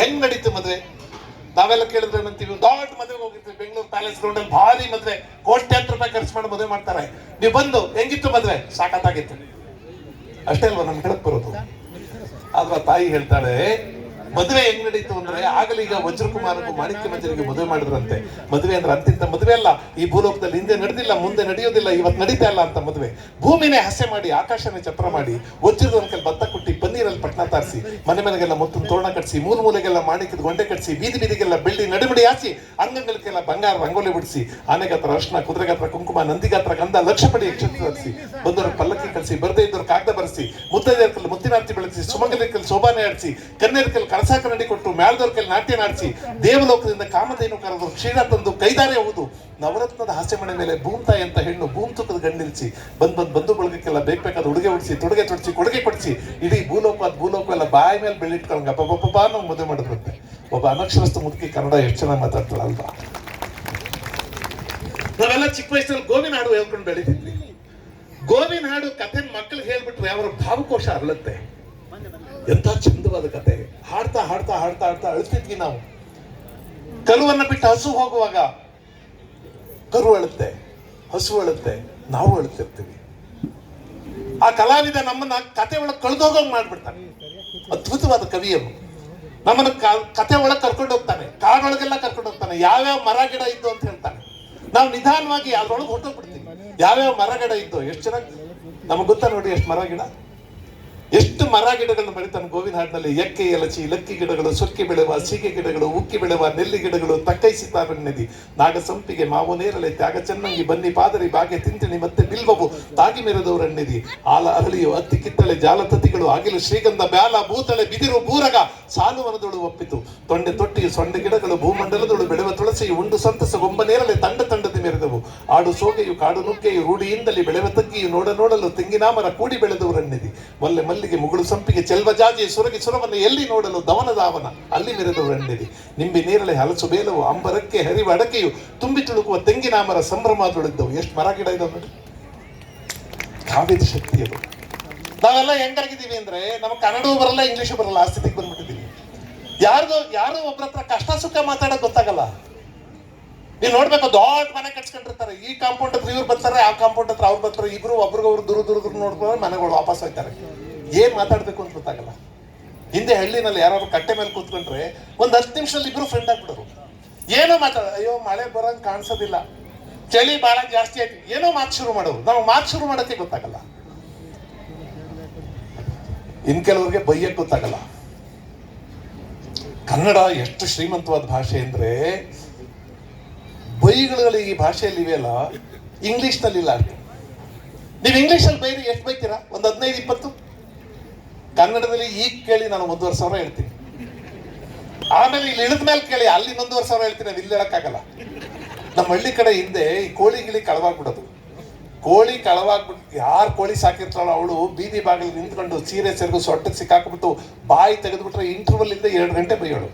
ಹೆಂಗ್ ನಡೀತು ಮದುವೆ? ನಾವೆಲ್ಲ ಕೇಳಿದ್ರೆ ಏನಂತೀವಿ ದೊಡ್ಡ ಮದುವೆಗೆ ಹೋಗಿರ್ತೀವಿ ಬೆಂಗಳೂರು ಪ್ಯಾಲೇಸ್ ಗ್ರೌಂಡ್ ಅಲ್ಲಿ ಭಾರಿ ಮದುವೆ. ಕೋಟ್ಯಾಂತರ ರೂಪಾಯಿ ಖರ್ಚು ಮಾಡಿ ಮದುವೆ ಮಾಡ್ತಾರೆ. ನೀವು ಬಂದು, ಹೆಂಗಿತ್ತು ಮದುವೆ? ಸಾಕತ್ತಾಗಿತ್ತು ಅಷ್ಟೇ ಅಲ್ವಾ ನಮ್ಗೆ ಹೇಳಕ್ ಬರೋದು? ಆದ್ರ ತಾಯಿ ಹೇಳ್ತಾಳೆ ಮದುವೆ ಹೆಂಗ್ ನಡೀತು ಅಂದ್ರೆ ಆಗಲೇ ಈಗ ವಜ್ರಕುಮಾರಕ್ಕೂ ಮಾಣಿಕ್ಯ ಮಂಜರಿಗೆ ಮದುವೆ ಮಾಡಿದ್ರಂತೆ. ಮದುವೆ ಅಂದ್ರೆ ಅಂತಿಂತ ಮದುವೆ ಅಲ್ಲ. ಈ ಭೂಲೋಕದಲ್ಲಿ ಹಿಂದೆ ನಡೆದಿಲ್ಲ, ಮುಂದೆ ನಡೆಯೋದಿಲ್ಲ, ಇವತ್ತು ನಡೀತಾ ಇಲ್ಲ ಅಂತ ಮದುವೆ. ಭೂಮಿನೇ ಹಸೆ ಮಾಡಿ, ಆಕಾಶನೇ ಚಪ್ರ ಮಾಡಿ, ವಜ್ರದ ಒಂದ್ ಭತ್ತ ಕುಟ್ಟಿ ಪನ್ನೀರಲ್ಲಿ ಪಟ್ನ ತಾರಿಸಿ, ಮನೆ ಮನೆಗೆಲ್ಲ ಮುತ್ತು ತೋರಣ ಕಟ್ಸಿ ಮೂಲ ಮೂಲೆಗೆಲ್ಲ ಮಾಣಿಕ್ಯದ ಗೊಂಡೆ ಕಟ್ಸಿ, ಬೀದಿ ಬೀದಿಗೆಲ್ಲ ಬೆಳ್ಳಿ ನಡುಮಡಿ ಹಾಸಿ ಅಂಗಂಗಳಕ್ಕೆಲ್ಲ ಬಂಗಾರ ರಂಗೋಲಿ ಬಿಡಿಸಿ, ಆನೆಗಾತ್ರ ಅರ್ಶನ, ಕುದುರೆಗಾತ್ರ ಕುಂಕುಮ, ನಂದಿಗಾತ್ರ ಗಂಧ ಲಕ್ಷ ಪಡಿ ಯಕ್ಷತ್ರ ಬಂದವರು ಪಲ್ಲಕ್ಕಿ ಕಳಿಸಿ ಬರದೇ ಇದ್ದವ್ರು ಕಾಗದ ಬರೆಸಿ, ಮುತ್ತೈದೆಯರ ಕಲ್ಲಿ ಮುತ್ತಿನಾರ್ತಿ ಬೆಳೆಸಿ ಸುಮಂಗಲ ಕಲ್ಲಿ ಶೋಭಾನೆ ಆಡಿಸಿ ಕನ್ನೇರ ಕಲ್ಲಿ ಕನ್ನಡಿ ಕೊಟ್ಟು ಮ್ಯಾಲ್ದವ್ರ ನಾಟ್ಯ ನಾಡಿಸಿ ದೇವಲೋಕದಿಂದ ಕಾಮಧೇನು ಕರೆದು ಕ್ಷೀಣ ತಂದು ಕೈದಾರೆ ಹೋಗುದು ನವರತ್ನದ ಹಾಸ್ಯ ಮನೆ ಮೇಲೆ ಭೂಮ್ತಾಯಿ ಅಂತ ಹೆಣ್ಣು ಭೂಮ್ ತುಕದ ಗಂಡಿಲ್ಸಿ ಬಂದ್ ಬಂದ್ ಬಂಧು ಬಳಗಕ್ಕೆಲ್ಲ ಬೇಕಾದ ಉಡುಗೆ ಉಡಿಸಿ, ತೊಡುಗೆ ತೊಡಿಸಿ, ಕೊಡುಗೆ ಕೊಡಿಸಿ, ಇಡೀ ಭೂಲೋಕ ಅದ್ ಭೂಲೋಕ ಎಲ್ಲ ಬಾಯಿ ಮೇಲೆ ಬೆಳ್ಳಿಟ್ಕೊಂಡ್ ಗಪ್ಪ ನಾವು ಮದುವೆ ಮಾಡಿದ್ರಂತೆ. ಒಬ್ಬ ಅನಕ್ಷರಸ್ಥ ಮುದುಕಿ ಕನ್ನಡ ಎಷ್ಟು ಚೆನ್ನಾಗಿ ಮಾತಾಡ್ತಾಳಲ್ವಾ ನಾವೆಲ್ಲ ಚಿಕ್ಕ ವಯಸ್ಸಲ್ಲಿ ಗೋವಿನ ಹಾಡು ಹೇಳ್ಕೊಂಡು ಬೆಳಿತಿದ್ವಿ. ಗೋವಿನ ಹಾಡು ಕಥೆ ಮಕ್ಕಳಿಗೆ ಹೇಳ್ಬಿಟ್ರೆ ಅವರ ಭಾವಕೋಶ ಅರಳುತ್ತೆ. ಎಂತ ಚಂದವಾದ ಕತೆ. ಹಾಡ್ತಾ ಹಾಡ್ತಾ ಹಾಡ್ತಾ ಹಾಡ್ತಾ ಅಳ್ತಿದ್ವಿ ನಾವು. ಕಲುವನ್ನ ಬಿಟ್ಟು ಹಸು ಹೋಗುವಾಗ ಕರು ಅಳುತ್ತೆ, ಹಸು ಅಳುತ್ತೆ, ನಾವು ಅಳುತ್ತಿರ್ತೀವಿ. ಆ ಕಲಾವಿದ ನಮ್ಮನ್ನ ಕತೆ ಒಳಗೆ ಕಳೆದೋಗಂಗ್ ಮಾಡ್ಬಿಡ್ತಾನೆ. ಅದ್ಭುತವಾದ ಕವಿಯನ್ನು ನಮ್ಮನ್ನ ಕತೆ ಒಳಗೆ ಕರ್ಕೊಂಡು ಹೋಗ್ತಾನೆ, ಕಾಡೊಳಗೆಲ್ಲ ಕರ್ಕೊಂಡು ಹೋಗ್ತಾನೆ, ಯಾವ್ಯಾವ ಮರ, ಗಿಡ ಇದ್ದು ಅಂತ ಹೇಳ್ತಾನೆ. ನಾವು ನಿಧಾನವಾಗಿ ಅದ್ರೊಳಗೆ ಹೊಟ್ಟೋಗ್ಬಿಡ್ತೀವಿ ಯಾವ್ಯಾವ ಮರ, ಗಿಡ ಇದ್ದು, ಎಷ್ಟು ಚೆನ್ನಾಗಿ, ನಮಗೆ ಗೊತ್ತಾ ನೋಡಿ ಎಷ್ಟು ಮರ, ಗಿಡ? ಎಷ್ಟು ಮರ ಗಿಡಗಳನ್ನು ಬೆಳಿತಾನೆ ಗೋವಿನ ಹಾಡಿನಲ್ಲಿ? ಎಕ್ಕೆ, ಎಲಚಿ, ಲಕ್ಕಿ ಗಿಡಗಳು, ಸೊಕ್ಕೆ ಬೆಳೆವ, ಸೀಗೆ ಗಿಡಗಳು, ಉಕ್ಕಿ ಬೆಳೆವ, ನೆಲ್ಲಿ ಗಿಡಗಳು, ತಕ್ಕೈ ನದಿ. ನಾಗಸಂಪಿಗೆ ಮಾವು ನೇರಳೆ, ತ್ಯಾಗ ಚೆನ್ನಂಗಿ, ಬನ್ನಿ ಪಾದರಿ, ಬಾಗೆ ತಿಂತಿಣಿ, ಮತ್ತೆ ಬಿಲ್ವವು ತಾಗಿ ಮೆರೆದವರನ್ನಿದಿ ಆಲ ಅರಳಿಯು ಅತ್ತಿ ಕಿತ್ತಳೆ ಜಾಲತತಿಗಳು ಆಗಿಲು ಶ್ರೀಗಂಧ, ಬ್ಯಾಲ, ಭೂತಳೆ, ಬಿದಿರು, ಬೂರಗ ಸಾಲು ವನದೊಳು ಒಪ್ಪಿತು. ತೊಂಡೆ ತೊಟ್ಟಿಯು ಸೊಂಡೆ ಗಿಡಗಳು, ಭೂಮಂಡಲದೊಳು ಬೆಳೆವ ತುಳಸಿ ಉಂಡು ಸಂತಸ, ಗೊಂಬ ನೇರಳೆ, ತಂಡ ತಂಡದಿ ಮೆರೆದವು. ಆಡು ಸೋಗೆಯು, ಕಾಡು ನುಗ್ಗೆಯು, ರೂಢಿಯಿಂದಲೇ ಬೆಳೆವ ತಗ್ಗಿಯು, ನೋಡ ನೋಡಲು ತೆಂಗಿನಾಮರ ಕೂಡಿ ಬೆಳೆದವರನ್ನಿದಿ ಮಲ್ಲೆ ಮಲ್ಲಿಗೆ ಮುಗುಳು ಸಂಪಿಗೆ ಚೆಲ್ವ ಜಾಜಿ ಸುರಗಿ ಸುರವನ್ನು ಎಲ್ಲಿ ನೋಡಲು ದವನ ದಾವನ ಅಲ್ಲಿ ಮೆರೆದವರನ್ನಿದಿ ನಿಂಬಿ ನೀರಳೆ ಹಲಸು ಬೇಲವು ಅಂಬರಕ್ಕೆ ಹರಿವ ಅಡಕೆಯು ತುಂಬಿ ತುಳುಕುವ ತೆಂಗಿನ ಮರ ಸಂಭ್ರಮದೊಳಿದ್ದವು ಎಷ್ಟು ಮರ ಗಿಡ ಇದಾವೆ ನೋಡಿ. ಕಾವ್ಯದ ಶಕ್ತಿ ಅದು. ನಾವೆಲ್ಲ ಹೆಂಗಾಗಿದ್ದೀವಿ ಅಂದ್ರೆ ನಮ್ಗೆ ಕನ್ನಡವೂ ಬರಲ್ಲ, ಇಂಗ್ಲಿಷು ಬರಲ್ಲ, ಆ ಸ್ಥಿತಿಗೆ ಬಂದ್ಬಿಟ್ಟಿದ್ದೀವಿ. ಯಾರ್ದು, ಯಾರು ಒಬ್ಬರ ಹತ್ರ ಕಷ್ಟ ಸುಖ ಮಾತಾಡೋದು ಗೊತ್ತಾಗಲ್ಲ. ನೀವು ನೋಡ್ಬೇಕು, ದೊಡ್ಡ ಮನೆ ಕಟ್ಸ್ಕೊಂಡಿರ್ತಾರೆ. ಈ ಕಾಂಪೌಂಡ್ ಹತ್ರ ಇವ್ರು ಬರ್ತಾರೆ, ಆ ಕಾಂಪೌಂಡ್ ಹತ್ರ ಅವ್ರು ಬರ್ತಾರೆ. ಇಬ್ರು ಒಬ್ರಿಗೊಬ್ರು ದೂರ ದೂರ ದೂರ ನೋಡ್ಕೊಂಡ್ರೆ ಮನೆಗಳು ವಾಪಸ್ ಹೋಗ್ತಾರೆ. ಏನ್ ಮಾತಾಡಬೇಕು ಅಂತ ಗೊತ್ತಾಗಲ್ಲ. ಹಿಂದೆ ಹಳ್ಳಿನಲ್ಲಿ ಯಾರು ಕಟ್ಟೆ ಮೇಲೆ ಕೂತ್ಕೊಂಡ್ರೆ ಒಂದು ಹತ್ತು ನಿಮಿಷದಲ್ಲಿ ಇಬ್ರು ಫ್ರೆಂಡ್ ಆಗ್ಬಿಡೋರು. ಏನೋ ಮಾತಾಡ, ಅಯ್ಯೋ, ಮಳೆ ಬರೋಂಗೆ ಕಾಣಿಸೋದಿಲ್ಲ. ಚಳಿ ಬಹಳ ಜಾಸ್ತಿ ಆಯ್ತು. ಏನೋ ಮಾತು ಶುರು ಮಾಡೋರು. ನಾವು ಮಾತು ಶುರು ಮಾಡೋಕ್ಕೆ ಗೊತ್ತಾಗಲ್ಲ. ಇನ್ ಕೆಲವ್ರಿಗೆ ಬೈಯಕ್ಕೆ ಗೊತ್ತಾಗಲ್ಲ. ಕನ್ನಡ ಎಷ್ಟು ಶ್ರೀಮಂತವಾದ ಭಾಷೆ ಅಂದ್ರೆ ಬೈಗಳು ಈ ಭಾಷೆಯಲ್ಲಿ ಇವೆಯಲ್ಲ ಇಂಗ್ಲಿಷ್ನಲ್ಲಿ ಇಲ್ಲ ಅಷ್ಟು. ನೀವು ಇಂಗ್ಲಿಷ್ ಅಲ್ಲಿ ಬೈರಿ, ಎಷ್ಟು ಬೈತೀರಾ? ಒಂದು ಹದಿನೈದು, ಇಪ್ಪತ್ತು? ಕನ್ನಡದಲ್ಲಿ ಈಗ ಕೇಳಿ ನಾನು ಒಂದೂವರೆ ಸಾವಿರ ಹೇಳ್ತೀನಿ. ಆಮೇಲೆ ಇಲ್ಲಿ ಇಳಿದ ಮೇಲೆ ಕೇಳಿ, ಅಲ್ಲಿ ಒಂದೂವರೆ ಸಾವಿರ ಹೇಳ್ತೀನಿ, ಅದು ಇಲ್ಲಿ ಹೇಳಕ್ಕಾಗಲ್ಲ. ನಮ್ಮ ಹಳ್ಳಿ ಕಡೆ ಹಿಂದೆ ಈ ಕೋಳಿ ಗಿಳಿ ಕಳವಾಗ್ಬಿಡೋದು. ಕೋಳಿ ಕಳವಾಗ್ಬಿಟ್ಟು ಯಾರು ಕೋಳಿ ಸಾಕಿರ್ತಾಳೋ ಅವಳು ಬೀದಿ ಬಾಗಿಲು ನಿಂತ್ಕೊಂಡು ಸೀರೆ ಸೆರಗು ಸೊಟ್ಟಕ್ಕೆ ಸಿಕ್ಕಾಕ್ಬಿಟ್ಟು ಬಾಯಿ ತೆಗೆದ್ಬಿಟ್ರೆ ಇಂಟರ್ವಲ್ ಇಂದ ಎರಡು ಗಂಟೆ ಬೈಯೋಳು.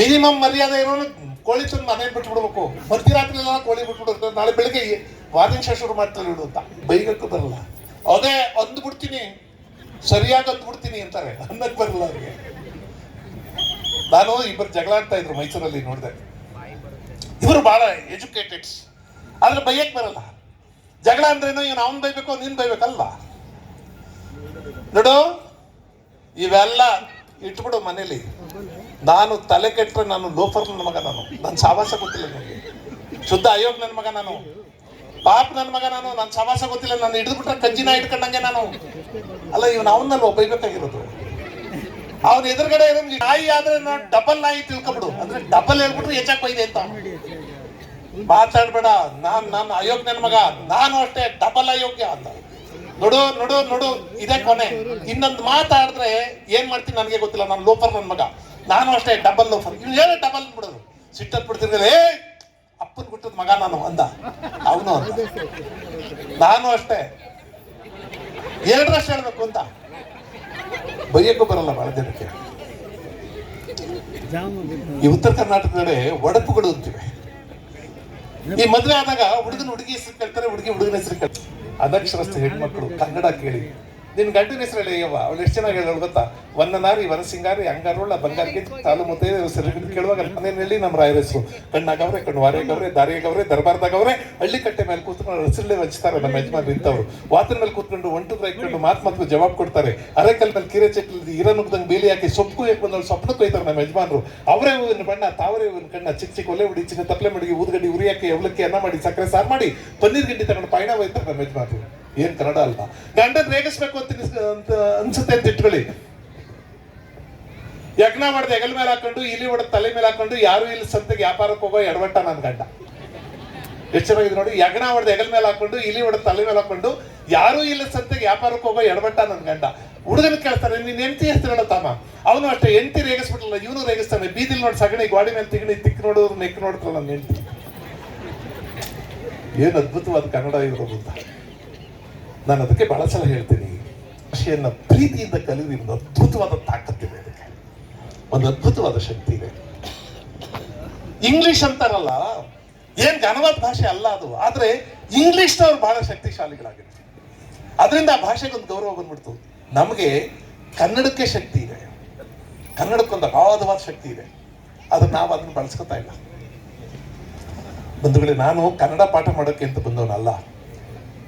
ಮಿನಿಮಮ್ ಮರ್ಯಾದೆ ಇರೋನು ಕೋಳಿ ತಂದು ಮನೆ ಬಿಟ್ಬಿಡ್ಬೇಕು. ಮಧ್ಯರಾತ್ರಿ ಎಲ್ಲ ಕೋಳಿ ಬಿಟ್ಬಿಡುತ್ತೆ ನಾಳೆ ಬೆಳಿಗ್ಗೆ ವಾದಿನ ಶುರು ಮಾಡ್ತಾರೆ ಅಂತ. ಬೈಗಕ್ಕೂ ಬರಲ್ಲ. ಅದೇ ಅಂದ್ಬಿಡ್ತೀನಿ. ಸರಿಯಾಗಿ ಬಿಡ್ತೀನಿ ಅಂತಾರೆ. ಅನ್ನಕ್ಕೆ ಬರಲ್ಲ ಅವ್ರಿಗೆ. ನಾನು ಇಬ್ಬರು ಜಗಳ ಆಡ್ತಾ ಇದ್ರು ಮೈಸೂರಲ್ಲಿ ನೋಡಿದೆ. ಇವರು ಬಹಳ ಎಜುಕೇಟೆಡ್ಸ್ ಆದ್ರೆ ಬೈಯಕ್ ಬರಲ್ಲ. ಜಗಳ ಅಂದ್ರೇನು ಇವನು ಅವನ್ ಬೈಬೇಕು, ನೀನ್ ಬೈಬೇಕಲ್ವಾ? ನೋಡು, ಇವೆಲ್ಲ ಇಟ್ಬಿಡು ಮನೇಲಿ. ನಾನು ತಲೆ ಕೆಟ್ಟರೆ ನಾನು ಲೋಫರ್ ನನ್ನ ಮಗ ನಾನು. ನನ್ನ ಸಾವಾಸ ಗೊತ್ತಿಲ್ಲ ನನಗೆ. ಶುದ್ಧ ಅಯೋಗ್ ನನ್ನ ಮಗ ನಾನು. ಪಾಪ ನನ್ನ ಮಗ ನಾನು ನನ್ನ ಸವಾಸ ಗೊತ್ತಿಲ್ಲ ನಾನು ಹಿಡಿದ್ಬಿಟ್ರೆ ಕಂಜಿನ ಇಟ್ಕೊಂಡಂಗೆ ನಾನು. ಅಲ್ಲ ಇವ್ ಅವನ್ನಲ್ಲಿ ಒಬ್ಬೈಬೇಕಾಗಿರೋದು ಅವ್ನ ಎದುರುಗಡೆ ಇರೋ ನಾಯಿ ಆದ್ರೆ ನಾನು ಡಬಲ್ ನಾಯಿ ತಿಳ್ಕೊಬಿಡು. ಅಂದ್ರೆ ಡಬಲ್ ಹೇಳ್ಬಿಟ್ರೆ ಹೆಚ್ಚಾಕ್ ಬೈದೆ ಅಂತ. ಮಾತಾಡ್ಬೇಡ. ನಾನ್, ನಾನು ಅಯೋಗ್ಯ ನನ್ನ ಮಗ. ನಾನು ಅಷ್ಟೇ ಡಬಲ್ ಅಯೋಗ್ಯ ಅಂತ. ನೋಡು ನೋಡು ನೋಡು. ಇದೇ ಕೊನೆ. ಇನ್ನೊಂದು ಮಾತಾಡಿದ್ರೆ ಏನ್ ಮಾಡ್ತೀನಿ ನನಗೆ ಗೊತ್ತಿಲ್ಲ. ನಾನು ಲೋಫರ್ ನನ್ನ ಮಗ. ನಾನು ಅಷ್ಟೇ ಡಬಲ್ ಲೋಫರ್. ಇವ್ನು ಹೇಳಿ ಡಬಲ್ ಬಿಡೋದು ಸಿಟ್ಟತ್ ಬಿಡ್ತಿರ್ತಾರೆ ಏ ಅಪ್ಪನ್ ಬಿಟ್ಟದ ಮಗ ನಾನು ಅಂದ. ಅವನು ನಾನು ಅಷ್ಟೇ. ಎರಡರಷ್ಟು ಹೇಳ್ಬೇಕು ಅಂತ. ಬೈಯಕ್ಕೂ ಬರಲ್ಲ ಬಹಳ ಜನಕ್ಕೆ. ಈ ಉತ್ತರ ಕರ್ನಾಟಕ ಕಡೆ ಒಡಪುಗಳು ಅಂತಿವೆ. ಈ ಮದುವೆ ಆದಾಗ ಹುಡುಗನ ಹುಡುಗಿ ಹೆಸರು ಕೇಳ್ತಾರೆ, ಹುಡುಗಿ ಹುಡುಗನ ಹೆಸರು ಕೇಳ್ತಾರೆ. ಅನಕ್ಷರಸ್ಥ ಹೆಣ್ಮಕ್ಳು ಕನ್ನಡ ಕೇಳಿ. ನಿನ್ ಗಂಡನ ಹೆಸರು ಹೇಳಿ ಅಯ್ಯವ್ವ ಅವಳು ಎಷ್ಟು ಚೆನ್ನಾಗಿ ಹೇಳೋಳು ಗೊತ್ತಾ? ವನ್ನನಾರಿ, ವನಸಿಂಗಾರಿ ಅಂಗಾರೋಳ ಬಂಗಾರಿಗೆ ತಾಲು ಮುತ್ತೆ ಕೇಳುವಾಗ ಹೇಳಿ ನಮ್ಮ ರಾಯರ ಹೆಸರು? ಕಣ್ಣಾಗವ್ರೆ ಕಣ್ಣು ವಾರೆಗವ್ರೆ ದಾರಿಯಾಗವ್ರೆ ದರ್ಬಾರ್ದಾಗವ್ರೆ ಹಳ್ಳಿ ಕಟ್ಟೆ ಮೇಲೆ ಕೂತ್ಕೊಂಡು ಹಸಿರಲ್ಲೇ ಹಂಚ್ತಾರೆ ನಮ್ಮ ಯಜಮಾನ್ ಇಂಥವ್ರು. ವಾತಿನ ಮೇಲೆ ಕೂತ್ಕೊಂಡು ಒಂಟು ಇಟ್ಕೊಂಡು ಮಾತು ಮಾತು ಜವಾಬ್ ಕೊಡ್ತಾರೆ. ಅರೆಕಲ್ ಮೇಲೆ ಕೀರೆ ಚಕ್ಲಿ ಇರ ನುಗ್ದಂಗೆ ಬೇಲಿ ಹಾಕಿ ಸೊಪ್ಪು ಯಾಕೆ ಬಂದವ್ರು ಸ್ವಪ್ನ ಕೊಯ್ತಾರೆ ನಮ್ಮ ಯಜಮಾನ್ರು. ಅವರೇ ಹೂವಿನ ಬಣ್ಣ, ತಾವರೇ ಹೂವಿನ ಕಣ್ಣ, ಚಿಕ್ಕ ಚಿಕ್ಕ ಒಲೆ ಹುಡಿ ಚಿನ್ನ ತಪ್ಪಲೆ ಮಡಿಗೆ ಊದ್ಗಡ್ಡಿ ಉರಿ ಹಾಕಿ ಅನ್ನ ಮಾಡಿ, ಸಕ್ಕರೆ ಸಾರು ಮಾಡಿ, ಪನ್ನೀರ್ ಗಡ್ಡಿ ತಗೊಂಡು ಪಯಣ ಹೋಯ್ತಾರೆ ನಮ್ಮ ಯಜಮಾನ್ರು. ಏನ್ ಕನ್ನಡ ಅಲ್ಲ ಗಂಡನ್ ರೇಗಿಸ್ಬೇಕು ಅಂತ ಅಂತ ಅನ್ಸುತ್ತೆ ಅಂತ ಇಟ್ಕೊಳ್ಳಿ. ಯಜ್ಞ ಮಾಡ್ದೆ ಹೆಗಲ್ ಮೇಲೆ ಹಾಕೊಂಡು, ಇಲಿ ಹೊಡೆದ ತಲೆ ಮೇಲೆ ಹಾಕೊಂಡು, ಯಾರು ಇಲ್ಲಿ ಸಂತೆಗೆ ವ್ಯಾಪಾರಕ್ಕೆ ಹೋಗೋ ಎಡವಟ್ಟ ನನ್ನ ಗಂಡ. ಎಷ್ಟು ನೋಡಿ, ಯಜ್ಞ ಹೊಡೆದ ಹೆಗಲ ಮೇಲೆ ಹಾಕೊಂಡು, ಇಲಿ ಹೊಡೆದ ತಲೆ ಮೇಲೆ ಹಾಕೊಂಡು, ಯಾರು ಇಲ್ಲ ಸಂತೆಗೆ ವ್ಯಾಪಾರಕ್ಕೆ ಹೋಗೋ ಎಡವಟ್ಟ ನನ್ನ ಗಂಡ. ಹುಡುಗನ ಕೇಳ್ತಾರೆ ನೀನ್ ಎಂತಿ ಹೆಸರು ತಮ್ಮ. ಅವನು ಅಷ್ಟೇ ಎಂತಿ ರೇಗಿಸ್ಬಿಟ್ರಲ್ಲ, ಇವನು ರೇಗಿಸ್ತಾನೆ. ಬೀದಿಲ್ ನೋಡಿ ಸಗಣಿ ಗಾಡಿ ಮೇಲೆ ತಿಗಣಿ, ತಿಕ್ ನೋಡೋರು ನೆಕ್ ನೋಡ್ತಾರಲ್ಲ ನನ್ನ ಹೆಂಡತಿ. ಏನು ಅದ್ಭುತವಾದ ಕನ್ನಡ ಇರೋದು ಅಂತ. ನಾನು ಅದಕ್ಕೆ ಬಹಳ ಸಲ ಹೇಳ್ತೀನಿ. ಭಾಷೆಯನ್ನ ಪ್ರೀತಿಯಿಂದ ಕಲಿಯುವ ಒಂದು ಅದ್ಭುತವಾದ ತಾಕತ್ತಿದೆ ಅದಕ್ಕೆ ಒಂದು ಅದ್ಭುತವಾದ ಶಕ್ತಿ ಇದೆ. ಇಂಗ್ಲಿಷ್ ಅಂತಾರಲ್ಲ, ಏನ್ ಘನವಾದ ಭಾಷೆ ಅಲ್ಲ ಅದು, ಆದ್ರೆ ಇಂಗ್ಲಿಷ್ನವ್ರು ಬಹಳ ಶಕ್ತಿಶಾಲಿಗಳಾಗಿರ್ತಾರೆ ಅದರಿಂದ ಆ ಭಾಷೆಗೆ ಒಂದು ಗೌರವ ಬಂದ್ಬಿಡ್ತು. ನಮಗೆ ಕನ್ನಡಕ್ಕೆ ಶಕ್ತಿ ಇದೆ. ಕನ್ನಡಕ್ಕೊಂದು ಅಗಾಧವಾದ ಶಕ್ತಿ ಇದೆ. ಅದನ್ನ ನಾವು ಅದನ್ನು ಬಳಸ್ಕೊತಾ ಇಲ್ಲ. ಬಂಧುಗಳೇ, ನಾನು ಕನ್ನಡ ಪಾಠ ಮಾಡೋಕ್ಕೆ ಅಂತ ಬಂದವನಲ್ಲ.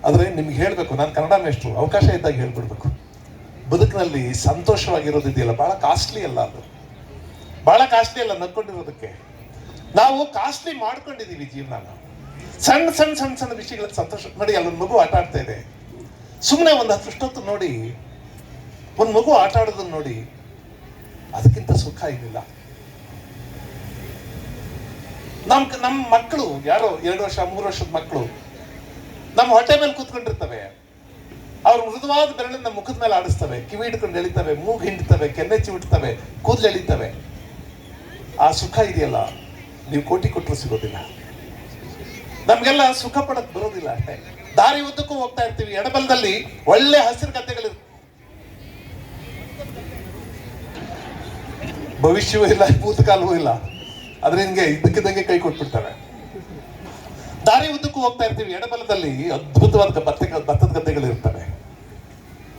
ಆದರೆ ನಿಮ್ಗೆ ಹೇಳಬೇಕು, ನಾನು ಕನ್ನಡ ಮೇಷ್ಟ್ರು, ಅವಕಾಶ ಇದ್ದಾಗ ಹೇಳ್ಬಿಡ್ಬೇಕು. ಬದುಕಿನಲ್ಲಿ ಸಂತೋಷವಾಗಿರೋದಿದೆಯಲ್ಲ, ಬಹಳ ಕಾಸ್ಟ್ಲಿ ಅಲ್ಲ ಅದು. ಬಹಳ ಕಾಸ್ಟ್ಲಿ ಅಲ್ಲ ನಕ್ಕೊಂಡಿರೋದಕ್ಕೆ ನಾವು ಕಾಸ್ಟ್ಲಿ ಮಾಡ್ಕೊಂಡಿದೀವಿ ಜೀವನ ಸಣ್ಣ ಸಣ್ಣ ಸಣ್ಣ ಸಣ್ಣ ವಿಷಯಗಳಲ್ಲಿ ಸಂತೋಷ, ನೋಡಿ, ಅಲ್ಲೊಂದು ಮಗು ಆಟ ಆಡ್ತಾ ಇದೆ. ಸುಮ್ಮನೆ ಒಂದು ಹತ್ತಷ್ಟೊತ್ತು ನೋಡಿ, ಒಂದು ಮಗು ಆಟ ಆಡೋದನ್ನ ನೋಡಿ, ಅದಕ್ಕಿಂತ ಸುಖ ಇರಲಿಲ್ಲ ನಮ್ ನಮ್ಮ ಮಕ್ಕಳು, ಯಾರೋ ಎರಡು ವರ್ಷ, ಮೂರು ವರ್ಷದ ಮಕ್ಕಳು ನಮ್ಮ ಹೊಟ್ಟೆ ಮೇಲೆ ಕೂತ್ಕೊಂಡಿರ್ತವೆ. ಅವ್ರು ಮೃದುವಾದ ಬೆರಳಿನ ಮುಖದ ಮೇಲೆ ಆಡಿಸ್ತವೆ. ಕಿವಿ ಹಿಡ್ಕೊಂಡು ಎಳಿತವೆ, ಮೂಗು ಹಿಂಡ್ತವೆ ಕೆನ್ನೆಚ್ಚಿ ಬಿಡ್ತವೆ ಕೂದಲು ಎಳಿತವೆ. ಆ ಸುಖ ಇದೆಯಲ್ಲ, ನೀವು ಕೋಟಿ ಕೊಟ್ಟರು ಸಿಗೋದಿಲ್ಲ. ನಮ್ಗೆಲ್ಲ ಸುಖ ಪಡಕ್ ಬರೋದಿಲ್ಲ ಅಷ್ಟೇ. ದಾರಿ ಉದ್ದಕ್ಕೂ ಹೋಗ್ತಾ ಇರ್ತೀವಿ. ಎಡಬಲದಲ್ಲಿ ಒಳ್ಳೆ ಹಸಿರು ಗದ್ದೆಗಳಿರ್ತವೆ. ಭವಿಷ್ಯವೂ ಇಲ್ಲ, ಭೂತಕಾಲವೂ ಇಲ್ಲ. ಆದ್ರೆ ಹಿಂಗೆ ಇದ್ದಕ್ಕಿದ್ದಂಗೆ ಕೈ ಕೊಟ್ಬಿಡ್ತವೆ ದಾರಿ ಉದ್ದಕ್ಕೂ ಹೋಗ್ತಾ ಇರ್ತೀವಿ. ಎಡಬಲದಲ್ಲಿ ಅದ್ಭುತವಾದ ಭತ್ತ ಭತ್ತದ ಗದ್ದೆಗಳು ಇರ್ತವೆ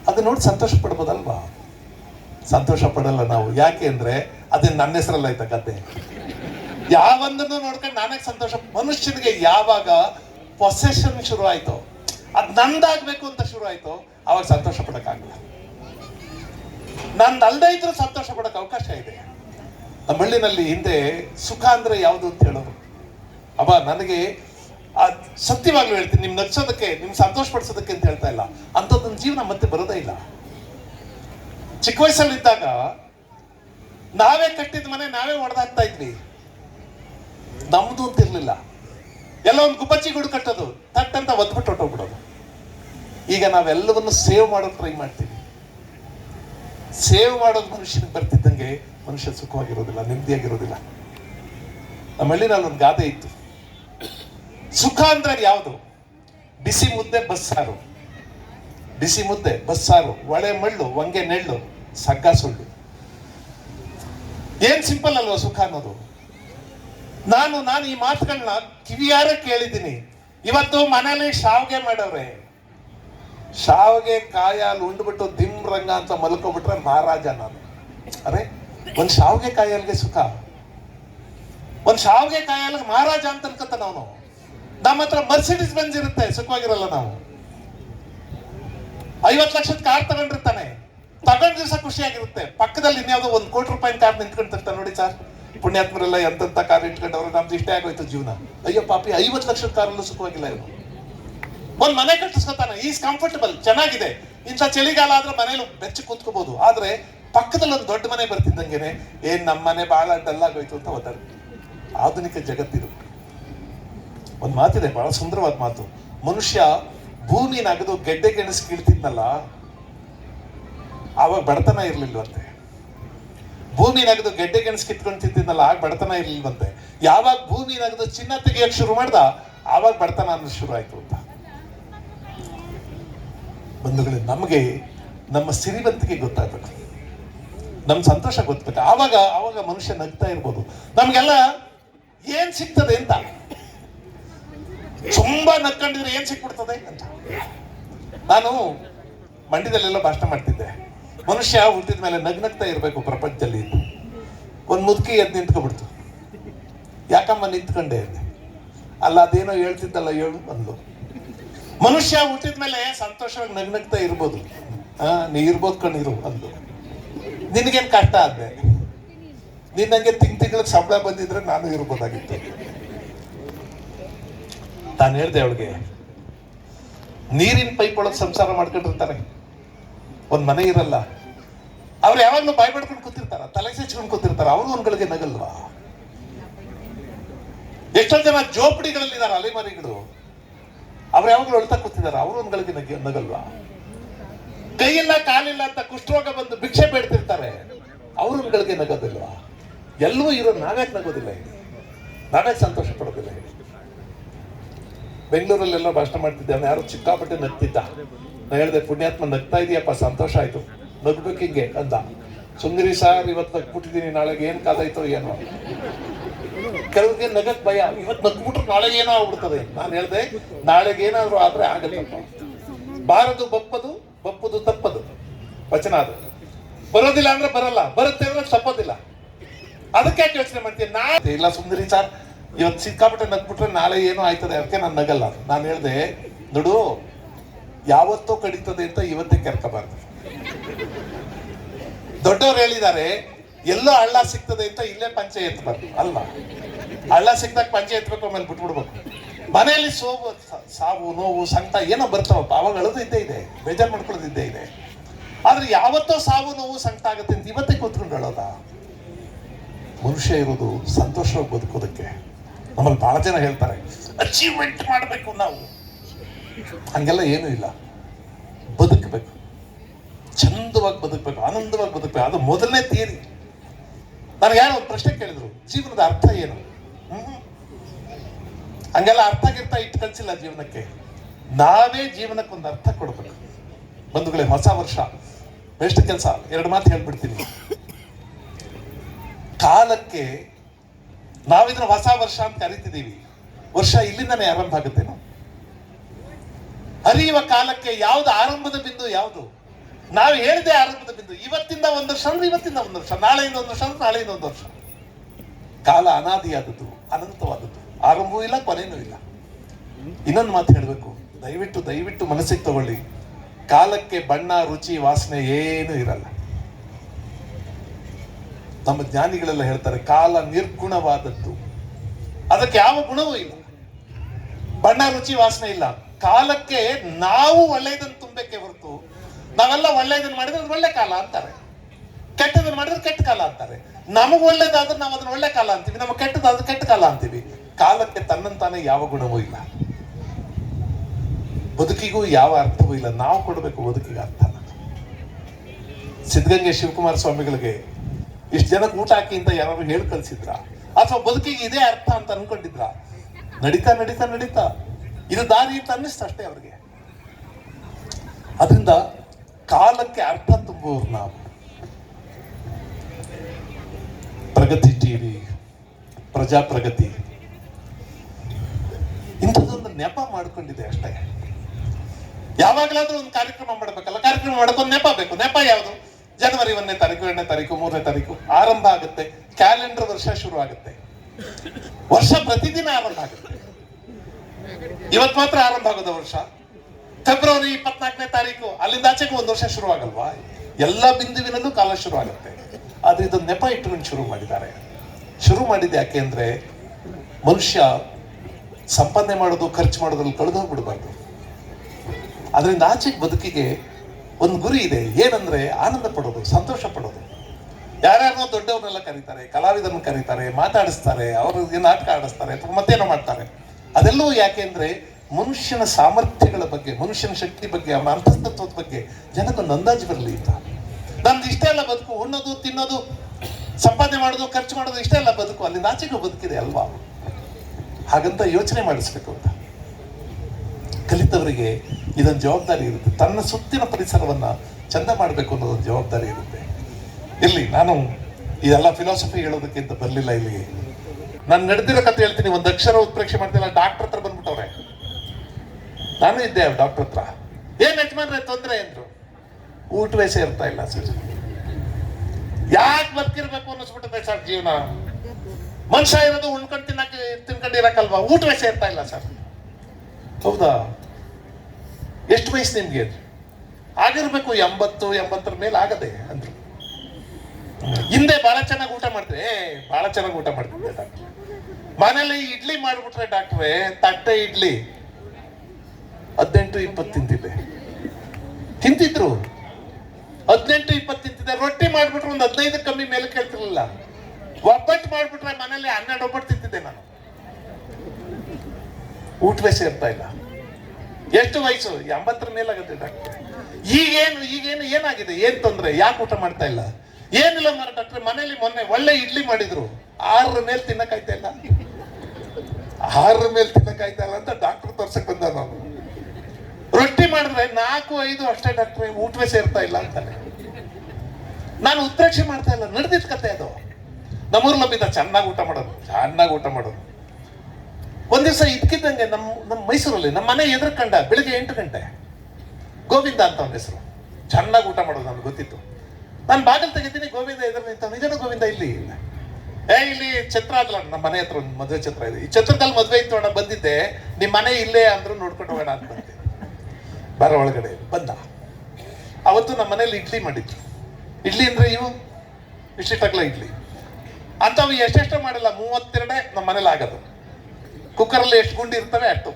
ಅದು ನೋಡಿ ಸಂತೋಷ ಪಡ್ಬೋದಲ್ವಾ? ಸಂತೋಷ ಪಡಲ್ಲ ನಾವು. ಯಾಕೆ ಅಂದ್ರೆ ಅದೇ ನನ್ನ ಹೆಸರಲ್ಲ ಆಯ್ತಾ ಗದ್ದೆ. ಯಾವಂದನ್ನು ನೋಡ್ಕೊಂಡು ನಾನೇ ಸಂತೋಷ ಮನುಷ್ಯನಿಗೆ ಯಾವಾಗ ಪೊಸೆಷನ್ ಶುರು ಆಯ್ತು, ಅದ್ ನಂದಾಗ್ಬೇಕು ಅಂತ ಶುರು ಆಯ್ತು, ಅವಾಗ ಸಂತೋಷ ಪಡಕ್ಕಾಗಲ್ಲ. ನಂದು ಅಲ್ದೇ ಇದ್ರೂ ಸಂತೋಷ ಪಡಕ್ ಅವಕಾಶ ಇದೆ. ನಮ್ಮ ಹಳ್ಳಿನಲ್ಲಿ ಹಿಂದೆ ಸುಖ ಅಂದ್ರೆ ಯಾವುದು ಅಂತ ಹೇಳೋರು ಅಬ್ಬ, ನನಗೆ ಸತ್ಯವಾಗ್ಲೂ ಹೇಳ್ತೀನಿ, ನಿಮ್ ನಗ್ಸೋದಕ್ಕೆ, ನಿಮ್ ಸಂತೋಷ ಪಡಿಸೋದಕ್ಕೆ ಅಂತ ಹೇಳ್ತಾ ಇಲ್ಲ. ಅಂಥದ್ದೊಂದು ಜೀವನ ಮತ್ತೆ ಬರೋದೇ ಇಲ್ಲ. ಚಿಕ್ಕ ವಯಸ್ಸಲ್ಲಿದ್ದಾಗ ನಾವೇ ಕಟ್ಟಿದ ಮನೆ ನಾವೇ ಹೊಡೆದಾಕ್ತಾ ಇದ್ವಿ. ನಮ್ದು ಅಂತ ಇರ್ಲಿಲ್ಲ. ಎಲ್ಲ ಒಂದು ಗುಬ್ಬಚ್ಚಿ ಗುಡು ಕಟ್ಟೋದು ತಟ್ಟ ಅಂತ ಒದ್ಬಿಟ್ಟು ಹೊಟ್ಟೋಗ್ಬಿಡೋದು ಈಗ ನಾವೆಲ್ಲವನ್ನು ಸೇವ್ ಮಾಡೋ ಟ್ರೈ ಮಾಡ್ತೀವಿ. ಸೇವ್ ಮಾಡೋದು ಮನುಷ್ಯನಿಗೆ ಬರ್ತಿದ್ದಂಗೆ ಮನುಷ್ಯ ಸುಖವಾಗಿರೋದಿಲ್ಲ, ನೆಮ್ಮದಿಯಾಗಿರೋದಿಲ್ಲ. ನಮ್ಮ ಹಳ್ಳಿನಲ್ಲಿ ಒಂದು ಗಾದೆ ಇತ್ತು. ಸುಖ ಅಂದ್ರೆ ಯಾವುದು? ಬಿಸಿ ಮುದ್ದೆ ಬಸ್ಸಾರು. ಬಿಸಿ ಮುದ್ದೆ ಬಸ್ಸಾರು. ಒಳೆ ಮಳ್ಳು, ಒಂಗೆ ನೆಳ್ಳು, ಸಗ್ಗ ಸುಳ್ಳು. ಏನ್ ಸಿಂಪಲ್ ಅಲ್ವಾ ಸುಖ ಅನ್ನೋದು? ನಾನು ನಾನು ಈ ಮಾತುಗಳನ್ನ ಕಿವಿಯಾರ ಕೇಳಿದ್ದೀನಿ. ಇವತ್ತು ಮನೇಲಿ ಶಾವ್ಗೆ ಮಾಡವ್ರೆ ಶಾವ್ಗೆ ಕಾಯಾಲು ಉಂಡ್ಬಿಟ್ಟು ದಿಮ್ ರಂಗ ಅಂತ ಮಲ್ಕೊಬಿಟ್ರೆ ಮಹಾರಾಜ ನಾನು. ಅರೆ, ಒಂದ್ ಶಾವ್ಗೆ ಕಾಯಲ್ಗೆ ಸುಖ? ಒಂದ್ ಶಾವ್ಗೆ ಕಾಯಲ್ಗೆ ಮಹಾರಾಜ ಅಂತ ಅನ್ಕತ್ತ ನಾವು ನಮ್ಮ ಹತ್ರ ಮರ್ಸಿಡಿಸ್ ಬೆಂಜ್ ಇರುತ್ತೆ, ಸುಖವಾಗಿರಲ್ಲ ನಾವು. ಐವತ್ ಲಕ್ಷದ ಕಾರ್ ತಗೊಂಡಿರ್ತಾನೆ. ತಗೊಂಡ್ ದಿವಸ ಖುಷಿಯಾಗಿರುತ್ತೆ. ಪಕ್ಕದಲ್ಲಿ ಇನ್ಯಾವುದೋ ಒಂದು ಕೋಟಿ ರೂಪಾಯಿ ಕಾರ್ ನಿಂತ್ಕೊಂಡಿರ್ತಾನೆ ನೋಡಿ ಸರ್ ಪುಣ್ಯಾತ್ಮರೆಲ್ಲ ಎಂತೆಂತ ಕಾರ್ ಇಟ್ಕೊಂಡವ್ರು, ನಮ್ದು ಇಷ್ಟೇ ಆಗೋಯ್ತು ಜೀವನ. ಅಯ್ಯೋ ಪಾಪಿ ಐವತ್ ಲಕ್ಷದ ಕಾರಲ್ಲೂ ಸುಖವಾಗಿಲ್ಲ ಇವನು. ಒಂದು ಮನೆ ಕಟ್ಟಿಸ್ಕೊತಾನೆ ಈಸ್ ಕಂಫರ್ಟಬಲ್ ಚೆನ್ನಾಗಿದೆ. ಇಂಥ ಚಳಿಗಾಲ ಆದ್ರೆ ಮನೇಲಿ ಬೆಚ್ಚ ಕೂತ್ಕೋಬಹುದು ಆದ್ರೆ ಪಕ್ಕದಲ್ಲಿ ಒಂದು ದೊಡ್ಡ ಮನೆ ಬರ್ತಿದ್ದಂಗೆನೆ, ಏನ್ ನಮ್ಮ ಮನೆ ಬಹಳ ಡಲ್ ಅಂತ ಓದ್ತಾರೆ. ಆಧುನಿಕ ಜಗತ್ತಿದು. ಒಂದು ಮಾತಿದೆ, ಬಹಳ ಸುಂದರವಾದ ಮಾತು. ಮನುಷ್ಯ ಭೂಮಿ ನಗದು ಗೆಡ್ಡೆ ಗೆಣಸು ಕೀಳ್ತಿದ್ನಲ್ಲ, ಆವಾಗ ಬಡತನ ಇರ್ಲಿಲ್ವಂತೆ. ಭೂಮಿ ನಗದು ಗೆಡ್ಡೆ ಗೆಣಸು ತಿಂತಿದ್ನಲ್ಲ ಆಗ ಬಡತನ ಇರ್ಲಿಲ್ವಂತೆ. ಯಾವಾಗ ಭೂಮಿ ನಗದು ಚಿನ್ನ ತೆಗಿಯಕ್ಕೆ ಶುರು ಮಾಡ್ದ, ಆವಾಗ ಬಡತನ ಅನ್ನೋದು ಶುರು ಆಯ್ತು ಅಂತ. ಬಂಧುಗಳೇ, ನಮಗೆ ನಮ್ಮ ಸಿರಿವಂತಿಕೆ ಗೊತ್ತಾಗ್ಬೇಕು. ನಮ್ಮ ಸಂತೋಷ ಗೊತ್ತಬೇಕು ಆವಾಗ ಆವಾಗ ಮನುಷ್ಯ ನಗ್ತಾ ಇರ್ಬೋದು. ನಮಗೆಲ್ಲ ಏನು ಸಿಗ್ತದೆ ಅಂತ? ತುಂಬಾ ನಕ್ಕೊಂಡಿದ್ರೆ ಏನ್ ಸಿಕ್ಬಿಡ್ತದೆ ಅಂತ. ನಾನು ಮಂಡ್ಯದಲ್ಲೆಲ್ಲ ಭಾಷಣ ಮಾಡ್ತಿದ್ದೆ. ಮನುಷ್ಯ ಹುಟ್ಟಿದ ಮೇಲೆ ನಗ್ನಗ್ತಾ ಇರಬೇಕು ಪ್ರಪಂಚದಲ್ಲಿ. ಒಂದು ಮುದುಕಿ ಎದ್ದು ನಿಂತ್ಕೊಬಿಡ್ತು. ಯಾಕಮ್ಮ ನಿಂತ್ಕೊಂಡೆ ಅಲ್ಲ, ಅದೇನೋ ಹೇಳ್ತಿದ್ದಲ್ಲ, ಹೇಳು ಅಂದ್ಲು. ಮನುಷ್ಯ ಹುಟ್ಟಿದ ಮೇಲೆ ಸಂತೋಷವಾಗಿ ನಗ್ನಗ್ತಾ ಇರ್ಬೋದು. ಹಾ, ನೀ ಇರ್ಬೋದು ಕಣ್ಣಿರು ಅಂದು ನಿನಗೇನು ಕಷ್ಟ ಆದ್ದೆ ನಿನ್ನಂಗೆ ತಿಂಗ್ ತಿಂಗಳಿಗೆ ಸಂಬಳ ಬಂದಿದ್ರೆ ನಾನು ಇರ್ಬೋದಾಗಿತ್ತು. ನಾನು ಹೇಳ್ದೆ ಅವಳಿಗೆ. ನೀರಿನ ಪೈಪ್ ಒಳಗೆ ಸಂಸಾರ ಮಾಡ್ಕೊಂಡಿರ್ತಾರೆ. ಒಂದು ಮನೆ ಇರಲ್ಲ. ಅವ್ರು ಯಾವಾಗಲೂ ಬಾಯ್ ಮಾಡ್ಕೊಂಡು ಕೂತಿರ್ತಾರ, ತಲೆ ಸೆಚ್ಕೊಂಡು ಕೂತಿರ್ತಾರ ಅವ್ರು ಒಂದ್ಗಳಿಗೆ ನಗಲ್ವಾ? ಎಷ್ಟೋ ಜನ ಜೋಪಡಿಗಳಲ್ಲಿದ್ದಾರೆ ಅಲೆಮಾರಿಗಳು. ಅವ್ರು ಯಾವಾಗಲೂ ಅಳ್ತಾ ಕೂತಿದ್ದಾರೆ ಅವರು ಒಂದ್ಗಳಿಗೆ ನಗ, ನಗಲ್ವಾ? ಕೈಯಿಲ್ಲ ಕಾಲಿಲ್ಲ ಅಂತ ಕುಷ್ಠರೋಗ ಬಂದು ಭಿಕ್ಷೆ ಬೇಡ್ತಿರ್ತಾರೆ, ಅವ್ರ ಒಂದ್ಗಳಿಗೆ ನಗೋದಿಲ್ವಾ? ಎಲ್ಲವೂ ಇರೋ ನಾವ್ಯಾಕೆ ನಗೋದಿಲ್ಲ ನಾವ್ಯಾಕೆ ಸಂತೋಷ ಪಡೋದಿಲ್ಲ ಹೇಳಿ. ಬೆಂಗಳೂರಲ್ಲೆಲ್ಲ ಭಾಷಣ ಮಾಡ್ತಿದ್ದೆ. ಯಾರು ಯಾರೋ ಚಿಕ್ಕಾಪಟ್ಟೆ ನಗ್ತಿದ್ದ. ನಾ ಹೇಳಿದೆ, ಪುಣ್ಯಾತ್ಮ, ನಗ್ತಾ ಇದೆಯಪ್ಪ ಸಂತೋಷ ಆಯ್ತು. ನಗ್ಬೇಕು ಹಿಂಗೆ ಅಂದ. ಸುಂದರಿ ಸಾರ್ ಇವತ್ತು ನಗ್ಬಿಟ್ಟಿದ್ದೀನಿ ನಾಳೆಗೆ ಏನ್ ಕಾದಾಯ್ತೋ ಏನೋ. ಕೆಲವ್ರಿಗೆ ನಗಕ್ ಭಯ. ಇವತ್ತು ನಗ್ಬಿಟ್ರು ನಾಳೆ ಏನೋ ಆಗ್ಬಿಡ್ತದೆ. ನಾನು ಹೇಳ್ದೆ, ನಾಳೆಗೆ ಏನಾದ್ರು ಆದ್ರೆ ಆಗಲ್ಲಪ್ಪ ಬಾರದು ಬಪ್ಪದು ಬಪ್ಪದು ತಪ್ಪದು. ವಚನ ಅದು. ಬರೋದಿಲ್ಲ ಅಂದ್ರೆ ಬರಲ್ಲ. ಬರುತ್ತೆ ಅಂದ್ರೆ ತಪ್ಪೋದಿಲ್ಲ. ಅದಕ್ಕೆ ಯೋಚನೆ ಮಾಡ್ತೀನಿ ನಾ ಇಲ್ಲ ಸುಂದರಿ ಸರ್. ಇವತ್ತು ಸಿಕ್ಕಾಪಟ್ಟೆ ನಗ್ಬಿಟ್ರೆ ನಾಳೆ ಏನೋ ಆಯ್ತದೆ ಅದಕ್ಕೆ ನಾನು ನಗಲ್ಲ. ನಾನು ಹೇಳ್ದೆ ನೋಡು ಯಾವತ್ತೋ ಕಡಿತದೆ ಅಂತ ಇವತ್ತೇ ಕೆರ್ಕಬಾರ್ದು. ದೊಡ್ಡವ್ರು ಹೇಳಿದ್ದಾರೆ, ಎಲ್ಲೋ ಹಳ್ಳ ಸಿಗ್ತದೆ ಅಂತ ಇಲ್ಲೇ ಪಂಚೆ ಎತ್ತಬಾರ್ದು ಅಲ್ಲ, ಹಳ್ಳ ಸಿಕ್ದಾಗ ಪಂಚೆ ಎತ್ಬೇಕು ಆಮೇಲೆ ಬಿಟ್ಬಿಡ್ಬೇಕು. ಮನೆಯಲ್ಲಿ ಸೋವು ಸ- ಸಾವು, ನೋವು, ಸಂಕಟ ಏನೋ ಬರ್ತಾವಪ್ಪ, ಅವಾಗ ಅಳದು ಇದ್ದೇ ಇದೆ, ಬೇಜಾರು ಮಾಡ್ಕೊಳ್ಳೋದು ಇದ್ದೇ ಇದೆ. ಆದ್ರೆ ಯಾವತ್ತೋ ಸಾವು, ನೋವು, ಸಂಕಟ ಆಗುತ್ತೆ ಅಂತ ಇವತ್ತೇ ಕೂತ್ಕೊಂಡು ಹೇಳೋದಾ ಮನುಷ್ಯ ಇರೋದು ಸಂತೋಷವಾಗಿ ಬದುಕೋದಕ್ಕೆ. ನಮ್ಮಲ್ಲಿ ಭಾಳ ಜನ ಹೇಳ್ತಾರೆ ಅಚೀವ್ಮೆಂಟ್ ಮಾಡಬೇಕು ನಾವು. ಹಂಗೆಲ್ಲ ಏನೂ ಇಲ್ಲ. ಬದುಕಬೇಕು. ಚಂದವಾಗಿ ಬದುಕಬೇಕು, ಆನಂದವಾಗಿ ಬದುಕಬೇಕು. ಅದು ಮೊದಲನೇ ಥಿಯರಿ. ನನಗೆ ಯಾರು ಒಂದು ಪ್ರಶ್ನೆ ಕೇಳಿದ್ರು, ಜೀವನದ ಅರ್ಥ ಏನು. ಹಂಗೆಲ್ಲ ಅರ್ಥ ಗಿರ್ಥ ಇಟ್ಟು ಕಳಿಸಿಲ್ಲ ಜೀವನಕ್ಕೆ. ನಾವೇ ಜೀವನಕ್ಕೆ ಒಂದು ಅರ್ಥ ಕೊಡಬೇಕು. ಬಂಧುಗಳೇ, ಹೊಸ ವರ್ಷ. ಬೆಸ್ಟ್ ಕೆಲಸ. ಎರಡು ಮಾತು ಹೇಳ್ಬಿಡ್ತೀನಿ. ಕಾಲಕ್ಕೆ ನಾವಿದ್ರ ಹೊಸ ವರ್ಷ ಅಂತ ಕರಿತಿದ್ದೀವಿ. ವರ್ಷ ಇಲ್ಲಿಂದನೇ ಆರಂಭ ನಾವು. ಅರಿಯುವ ಕಾಲಕ್ಕೆ ಯಾವ್ದು ಆರಂಭದ ಬಿಂದು ಯಾವುದು? ನಾವು ಹೇಳಿದೆ ಆರಂಭದ ಬಿಂದು. ಇವತ್ತಿಂದ ಒಂದು ವರ್ಷ ಅಂದ್ರೆ ಇವತ್ತಿಂದ ಒಂದು ವರ್ಷ. ನಾಳೆಯಿಂದ ಒಂದು ವರ್ಷ ಅಂದ್ರೆ ನಾಳೆಯಿಂದ ಒಂದು ವರ್ಷ. ಕಾಲ ಅನಾದಿಯಾದದ್ದು, ಅನಂತವಾದದ್ದು. ಆರಂಭವೂ ಇಲ್ಲ ಕೊನೆಯೂ ಇಲ್ಲ. ಇನ್ನೊಂದು ಮಾತು ಹೇಳಬೇಕು. ದಯವಿಟ್ಟು ದಯವಿಟ್ಟು ಮನಸ್ಸಿಗೆ ತಗೊಳ್ಳಿ. ಕಾಲಕ್ಕೆ ಬಣ್ಣ, ರುಚಿ, ವಾಸನೆ ಏನೂ ಇರಲ್ಲ. ನಮ್ಮ ಜ್ಞಾನಿಗಳೆಲ್ಲ ಹೇಳ್ತಾರೆ, ಕಾಲ ನಿರ್ಗುಣವಾದದ್ದು. ಅದಕ್ಕೆ ಯಾವ ಗುಣವೂ ಇಲ್ಲ. ಬಣ್ಣ ರುಚಿ ವಾಸನೆ ಇಲ್ಲ. ಕಾಲಕ್ಕೆ ನಾವು ಒಳ್ಳೆಯದನ್ನು ತುಂಬಕ್ಕೆ ಹೊರತು ನಾವೆಲ್ಲ ಒಳ್ಳೆಯದನ್ನು ಮಾಡಿದ್ರೆ ಅದು ಒಳ್ಳೆ ಕಾಲ ಅಂತಾರೆ. ಕೆಟ್ಟದನ್ನು ಮಾಡಿದ್ರೆ ಕೆಟ್ಟ ಕಾಲ ಅಂತಾರೆ. ನಮಗೆ ಒಳ್ಳೇದಾದ್ರೆ ನಾವು ಅದನ್ನ ಒಳ್ಳೆ ಕಾಲ ಅಂತೀವಿ. ನಮ್ಮ ಕೆಟ್ಟದಾದ್ರೆ ಕೆಟ್ಟ ಕಾಲ ಅಂತೀವಿ. ಕಾಲಕ್ಕೆ ತನ್ನಂತಾನೆ ಯಾವ ಗುಣವೂ ಇಲ್ಲ. ಬದುಕಿಗೂ ಯಾವ ಅರ್ಥವೂ ಇಲ್ಲ. ನಾವು ಕೊಡಬೇಕು ಬದುಕಿಗೆ ಅರ್ಥ. ಸಿದ್ಧಗಂಗೆ ಶಿವಕುಮಾರ ಸ್ವಾಮಿಗಳಿಗೆ ಇಷ್ಟು ಜನಕ್ಕೆ ಊಟ ಹಾಕಿ ಅಂತ ಯಾರು ಹೇಳಿ ಕಳ್ಸಿದ್ರ? ಅಥವಾ ಬದುಕಿಗೆ ಇದೇ ಅರ್ಥ ಅಂತ ಅನ್ಕೊಂಡಿದ್ರ? ನಡೀತಾ ನಡೀತಾ ನಡೀತಾ. ಇದು ದಾರಿ ಅಂತ ಅನ್ನಿಸ್ತು ಅಷ್ಟೇ ಅವ್ರಿಗೆ. ಅದರಿಂದ ಕಾಲಕ್ಕೆ ಅರ್ಥ ತುಂಬುವವರು ನಾವು. ಪ್ರಗತಿ ಟಿವಿ ಪ್ರಜಾ ಪ್ರಗತಿ ಇಂಥದ್ದೊಂದು ನೆಪ ಮಾಡ್ಕೊಂಡಿದೆ ಅಷ್ಟೇ. ಯಾವಾಗಲಾದ್ರೂ ಒಂದು ಕಾರ್ಯಕ್ರಮ ಮಾಡಬೇಕಲ್ಲ, ಕಾರ್ಯಕ್ರಮ ಮಾಡ್ಕೊಂಡು ನೆಪ ಬೇಕು. ನೆಪ ಯಾವುದು? ಜನವರಿ ಒಂದನೇ ತಾರೀಕು, ಎರಡನೇ ತಾರೀಕು, ಮೂರನೇ ತಾರೀಕು ಆರಂಭ ಆಗುತ್ತೆ, ಕ್ಯಾಲೆಂಡರ್ ವರ್ಷ ಶುರು ಆಗುತ್ತೆ. ವರ್ಷ ಪ್ರತಿದಿನ ಆರಂಭ ಆಗುತ್ತೆ. ಇವತ್ ಮಾತ್ರ ಆರಂಭ ಆಗೋದ ವರ್ಷ. ಫೆಬ್ರವರಿ ಇಪ್ಪತ್ನಾಲ್ಕನೇ ತಾರೀಕು, ಅಲ್ಲಿಂದ ಆಚೆಗೆ ಒಂದು ವರ್ಷ ಶುರು ಆಗಲ್ವಾ? ಎಲ್ಲ ಬಿಂದುವಿನಲ್ಲೂ ಕಾಲ ಶುರು ಆಗುತ್ತೆ. ಆದ್ರೆ ಇದನ್ನ ನೆಪ ಇಟ್ಕೊಂಡು ಶುರು ಮಾಡಿದ್ದಾರೆ. ಶುರು ಮಾಡಿದ್ದು ಯಾಕೆ ಅಂದ್ರೆ, ಮನುಷ್ಯ ಸಂಪಾದನೆ ಮಾಡೋದು, ಖರ್ಚು ಮಾಡೋದ್ರಲ್ಲಿ ಕಳೆದು ಹೋಗ್ಬಿಡ್ಬಾರ್ದು ಅದರಿಂದ ಆಚೆಗೆ ಬದುಕಿಗೆ ಒಂದು ಗುರಿ ಇದೆ. ಏನಂದ್ರೆ ಆನಂದ ಪಡೋದು, ಸಂತೋಷ ಪಡೋದು. ಯಾರ್ಯಾರನ್ನೋ ದೊಡ್ಡವ್ರನ್ನೆಲ್ಲ ಕರೀತಾರೆ, ಕಲಾವಿದರನ್ನ ಕರೀತಾರೆ, ಮಾತಾಡಿಸ್ತಾರೆ, ಅವರು ನಾಟಕ ಆಡಿಸ್ತಾರೆ, ಅಥವಾ ಮತ್ತೇನೋ ಮಾಡ್ತಾರೆ. ಅದೆಲ್ಲವೂ ಯಾಕೆ ಅಂದ್ರೆ ಮನುಷ್ಯನ ಸಾಮರ್ಥ್ಯಗಳ ಬಗ್ಗೆ, ಮನುಷ್ಯನ ಶಕ್ತಿ ಬಗ್ಗೆ, ಅವನ ತತ್ವದ ಬಗ್ಗೆ ಜನಕ್ಕೊಂದು ಅಂದಾಜು ಬರಲಿ ಅಂತ. ನಮ್ದು ಇಷ್ಟೇ ಎಲ್ಲ ಬದುಕು, ಉಣ್ಣೋದು, ತಿನ್ನೋದು, ಸಂಪಾದನೆ ಮಾಡೋದು, ಖರ್ಚು ಮಾಡೋದು ಇಷ್ಟೇ ಎಲ್ಲ ಬದುಕು, ಅಲ್ಲಿ ನಾಚಿಗೂ ಬದುಕಿದೆ ಅಲ್ವಾ? ಹಾಗಂತ ಯೋಚನೆ ಮಾಡಿಸ್ಬೇಕು ಅಂತ. ಕಲಿತವರಿಗೆ ಇದೊಂದು ಜವಾಬ್ದಾರಿ ಇರುತ್ತೆ. ತನ್ನ ಸುತ್ತಿನ ಪರಿಸರವನ್ನ ಚಂದ ಮಾಡಬೇಕು ಅನ್ನೋದೊಂದು ಜವಾಬ್ದಾರಿ ಇರುತ್ತೆ. ಇಲ್ಲಿ ನಾನು ಇದೆಲ್ಲ ಫಿಲಾಸಫಿ ಹೇಳೋದಕ್ಕಿಂತ ಬರಲಿಲ್ಲ ಇಲ್ಲಿ. ನಾನು ನಡೆದಿರೋ ಕತೆ ಹೇಳ್ತೀನಿ, ಒಂದು ಅಕ್ಷರ ಉತ್ಪ್ರೇಕ್ಷೆ ಮಾಡ್ತಿಲ್ಲ ಡಾಕ್ಟರ್ ಹತ್ರ ಬಂದ್ಬಿಟ್ಟವ್ರೆ. ನಾನು ಇದ್ದೆ ಡಾಕ್ಟರ್ ಹತ್ರ. ಏನ್ ಯಜಮಾನ್ರೆ, ತೊಂದ್ರೆ ಊಟ ಊಟವೇ ಸೇರ್ತಾ ಇಲ್ಲ ಸರ್. ಯಾಕೆ ಬದುಕಿರ್ಬೇಕು ಅನ್ನಿಸ್ಬಿಟ್ಟಿದೆ ಸರ್ ಜೀವನ? ಮನುಷ್ಯ ಇರೋದು ಉಣ್ಕೊಂಡು ತಿನ್ನಕ್ಕೆ ತಿನ್ಕೊಂಡಿರಕ್ಕಲ್ವಾ? ಊಟವೇ ಸೇರ್ತಾ ಇಲ್ಲ ಸರ್. ಹೌದಾ? ಎಷ್ಟು ವಯಸ್ಸು ನಿಮಗೆ ಆಗಿರ್ಬೇಕು, ಎಂಬತ್ತು, ಎಂಬತ್ತರ ಮೇಲೆ ಆಗದೆ ಅಂದ್ರು. ಹಿಂದೆ ಬಹಳ ಚೆನ್ನಾಗಿ ಊಟ ಮಾಡಿದ್ರೆ ಬಹಳ ಚೆನ್ನಾಗಿ ಊಟ ಮಾಡ್ತಿದ್ದೆ ಡಾಕ್ಟರ್ ಮನೇಲಿ ಇಡ್ಲಿ ಮಾಡ್ಬಿಟ್ರೆ ಡಾಕ್ಟ್ರೆ, ತಟ್ಟೆ ಇಡ್ಲಿ. ಹದಿನೆಂಟು, ಇಪ್ಪತ್ತು ತಿಂತಿದ್ದೆ. ತಿಂತಿದ್ರು. ಹದಿನೆಂಟು, ಇಪ್ಪತ್ತು ತಿಂತಿದ್ದೆ. ರೊಟ್ಟಿ ಮಾಡ್ಬಿಟ್ರೆ ಒಂದು ಹದಿನೈದು ಕಮ್ಮಿ ಮೇಲೆ ಕೇಳ್ತಿರ್ಲಿಲ್ಲ. ಒಬ್ಬಟ್ಟು ಮಾಡ್ಬಿಟ್ರೆ ಮನೇಲಿ ಹನ್ನೆರಡು ಒಬ್ಬಟ್ಟು ತಿಂತಿದ್ದೆ ನಾನು. ಊಟವೇ ಸೇರ್ತಾ ಇಲ್ಲ. ಎಷ್ಟು ವಯಸ್ಸು? ಎಂಬತ್ತರ ಮೇಲಾಗುತ್ತೆ ಡಾಕ್ಟರ್ ಈಗೇನು ಈಗೇನು ಏನಾಗಿದೆ? ಏನು ತೊಂದರೆ? ಯಾಕೆ ಊಟ ಮಾಡ್ತಾ ಇಲ್ಲ? ಏನಿಲ್ಲ ಮರ ಡಾಕ್ಟ್ರೆ ಮನೇಲಿ ಮೊನ್ನೆ ಒಳ್ಳೆ ಇಡ್ಲಿ ಮಾಡಿದ್ರು. ಆರರ ಮೇಲೆ ತಿನ್ನಕ್ಕಾಯ್ತಾ ಇಲ್ಲ? ಆರರ ಮೇಲೆ ತಿನ್ನಕ್ಕಾಯ್ತಾ ಇಲ್ಲ ಅಂತ ಡಾಕ್ಟರ್ ತೋರ್ಸಕ್ ಬಂದ ನಾನು. ರೊಟ್ಟಿ ಮಾಡಿದ್ರೆ ನಾಲ್ಕು, ಐದು ಅಷ್ಟೇ ಡಾಕ್ಟ್ರೆ ಊಟವೇ ಸೇರ್ತಾ ಇಲ್ಲ ಅಂತಾನೆ. ನಾನು ಉತ್ಪ್ರೇಕ್ಷೆ ಮಾಡ್ತಾ ಇಲ್ಲ. ನಡೆದಿದ್ ಕತೆ ಅದು. ನಮ್ಮೂರ್ ಲಭ್ಯ ಚೆನ್ನಾಗಿ ಊಟ ಮಾಡೋದು ಚೆನ್ನಾಗಿ ಊಟ ಮಾಡೋದು ಒಂದ್ ದಿವಸ ಇದ್ಕಿದ್ದಂಗೆ ನಮ್ಮ ನಮ್ಮ ಮೈಸೂರಲ್ಲಿ ನಮ್ಮ ಮನೆ ಎದುರು ಕಂಡ ಬೆಳಿಗ್ಗೆ ಎಂಟು ಗಂಟೆ, ಗೋವಿಂದ ಅಂತ ಅವನ ಹೆಸರು. ಚೆನ್ನಾಗಿ ಊಟ ಮಾಡೋದು ನನ್ಗೆ ಗೊತ್ತಿತ್ತು. ನಾನು ಬಾಗಿಲು ತೆಗಿತೀನಿ, ಗೋವಿಂದ ಎದುರು ನಿಂತ ನಿಜನೂ ಗೋವಿಂದ ಇಲ್ಲಿ. ಇಲ್ಲ ಏ, ಇಲ್ಲಿ ಛತ್ರ ಅದಲ್ಲ ನಮ್ಮ ಮನೆ ಹತ್ರ ಒಂದು ಮದುವೆ ಛತ್ರ ಇದೆ. ಈ ಛತ್ರದಲ್ಲಿ ಮದುವೆ ಇತ್ತು ಅಣ್ಣ, ಬಂದಿದ್ದೆ. ನಿಮ್ಮ ಮನೆ ಇಲ್ಲೇ ಅಂದ್ರು ನೋಡ್ಕೊಂಡು ಹೋಗೋಣ ಅಂತ ಬಂದೆ. ಬರ ಒಳಗಡೆ, ಬಂದ. ಅವತ್ತು ನಮ್ಮ ಮನೇಲಿ ಇಡ್ಲಿ ಮಾಡಿದ್ರು. ಇಡ್ಲಿ ಅಂದ್ರೆ ಇವು ಇಷ್ಟಿಟ್ಟಗ್ಲ ಇಡ್ಲಿ. ಅಂತವು ಎಷ್ಟೆಷ್ಟು ಮಾಡಿಲ್ಲ, ಮೂವತ್ತೆರಡೇ ನಮ್ಮ ಮನೇಲಿ ಆಗೋದು. ಕುಕ್ಕರಲ್ಲಿ ಎಷ್ಟು ಗುಂಡಿ ಇರ್ತವೆ ಅಷ್ಟು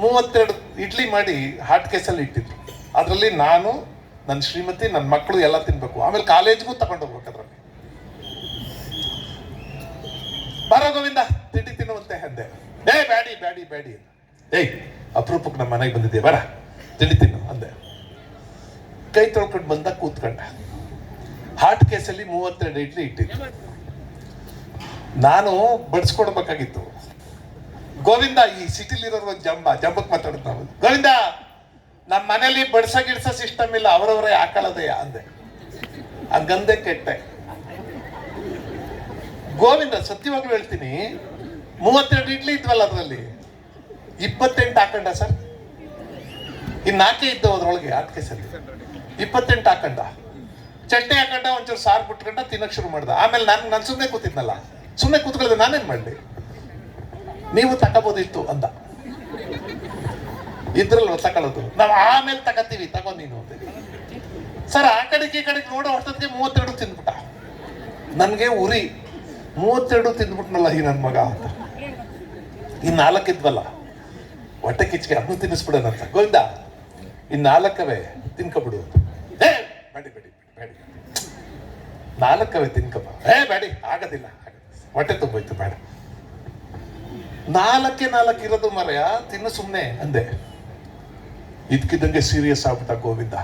ಮೂವತ್ತೆರಡು ಇಡ್ಲಿ ಮಾಡಿ ಹಾಟ್ ಕೇಸಲ್ಲಿ ಇಟ್ಟಿದ್ರು. ಅದರಲ್ಲಿ ನಾನು ನನ್ನ ಶ್ರೀಮತಿ ನನ್ನ ಮಕ್ಕಳು ಎಲ್ಲ ತಿನ್ಬೇಕು. ಆಮೇಲೆ ಕಾಲೇಜ್ಗೂ ತಗೊಂಡು ಹೋಗ್ಬೇಕು ಅದರಲ್ಲಿ. ಬರೋ ಗೋವಿಂದ, ತಿಂಡಿ ತಿನ್ನುವಂತೆ ಅಂದೆ. ಏ, ಬ್ಯಾಡಿ ಬ್ಯಾಡಿ ಬ್ಯಾಡಿ ಏಯ್, ಅಪರೂಪಕ್ಕೆ ನಮ್ಮ ಮನೆಗೆ ಬಂದಿದ್ದೆ ಬರ, ತಿಂಡಿ ತಿನ್ನು ಅಂದೆ. ಕೈ ತೊಳ್ಕೊಂಡು ಬಂದ ಕೂತ್ಕೊಂಡ. ಹಾಟ್ ಕೇಸಲ್ಲಿ ಮೂವತ್ತೆರಡು ಇಡ್ಲಿ ಇಟ್ಟಿದ್ದೆ ನಾನು ಬಡಿಸ್ಕೊಡ್ಬೇಕಾಗಿತ್ತು. ಗೋವಿಂದ ಈ ಸಿಟಿಲಿರೋರು ಒಂದು ಜಂಬ, ಜಂಬಕ್ ಮಾತಾಡ್ತಾ ಗೋವಿಂದ ನಮ್ಮ ಮನೇಲಿ ಬಡ್ಸ ಗಿಡ್ಸ ಸಿಸ್ಟಮ್ ಇಲ್ಲ, ಅವರವರೇ ಹಾಕೊಳ್ಳೋದೇ ಅಂದೆ. ಹಂಗಂದೆ ಕೆಟ್ಟೆ. ಗೋವಿಂದ, ಸತ್ಯವಾಗ್ಲೂ ಹೇಳ್ತೀನಿ, ಮೂವತ್ತೆರಡು ಇಡ್ಲಿ ಇದ್ವಲ್ಲ ಅದರಲ್ಲಿ? ಇಪ್ಪತ್ತೆಂಟು ಹಾಕಂಡ ಸರ್. ಇನ್ನು ನಾಲ್ಕೇ ಇದ್ದವು ಅದ್ರೊಳಗೆ ಆಟ್ಕೆ ಸರಿ. ಇಪ್ಪತ್ತೆಂಟು ಹಾಕಂಡ. ಚಟ್ನಿ ಹಾಕಂಡ, ಒಂಚೂರು ಸಾರು ಬಿಟ್ಕೊಂಡ ತಿನ್ನಕ್ ಶುರು ಮಾಡ್ದ. ಆಮೇಲೆ ನಾನು ನಾನು ಸುಮ್ಮನೆ ಕೂತಿದ್ನಲ್ಲ. ಸುಮ್ಮನೆ ಕೂತ್ಕೊಳ್ಳೋದು ನಾನೇನು ಮಾಡಲಿ ನೀವು ತಗೋಬೋದಿತ್ತು ಅಂತ ಇದ್ರಲ್ವ ತಗೊಳ್ಳೋದು ನಾವು ಆಮೇಲೆ ತಗೋತೀವಿ, ತಗೋ ನೀನು ಸರ್, ಆ ಕಡೆಗೆ ಈ ಕಡೆಗೆ ನೋಡೋ ಅಷ್ಟೊತ್ತಿಗೆ ಮೂವತ್ತೆರಡು ತಿಂದ್ಬಿಟ್ಟ. ನನಗೆ ಉರಿ. ಮೂವತ್ತೆರಡು ತಿಂದ್ಬಿಟ್ನಲ್ಲ ಈ ನನ್ನ ಮಗ ಅಂತ. ಈ ನಾಲ್ಕಿದ್ವಲ್ಲ ಹೊಟ್ಟೆ ಕಿಚ್ಚಿಗೆ ಅದನ್ನು ತಿನ್ನಿಸ್ಬಿಡೋಣಂತ ಗೋವಿಂದ ಈ ನಾಲ್ಕವೇ ತಿನ್ಕೊಬಿಡು ಏ, ಬೇಡಿ ಬೇಡಿ ಬೇಡಿ. ನಾಲ್ಕವೇ ತಿನ್ಕಪ್ಪ ಏ, ಬೇಡಿ, ಆಗೋದಿಲ್ಲ ಆಗೋದಿಲ್ಲ. ಹೊಟ್ಟೆ ತುಂಬೋಯ್ತು, ಬೇಡ. ನಾಲ್ಕೆ ನಾಲ್ಕು ಇರೋದು ಮರೆಯ, ತಿನ್ನು ಸುಮ್ಮನೆ ಅಂದೆ. ಇದ್ಕಿದ್ದಂಗೆ ಸೀರಿಯಸ್ ಆಗ್ಬಿಟ್ಟ ಗೋವಿಂದ.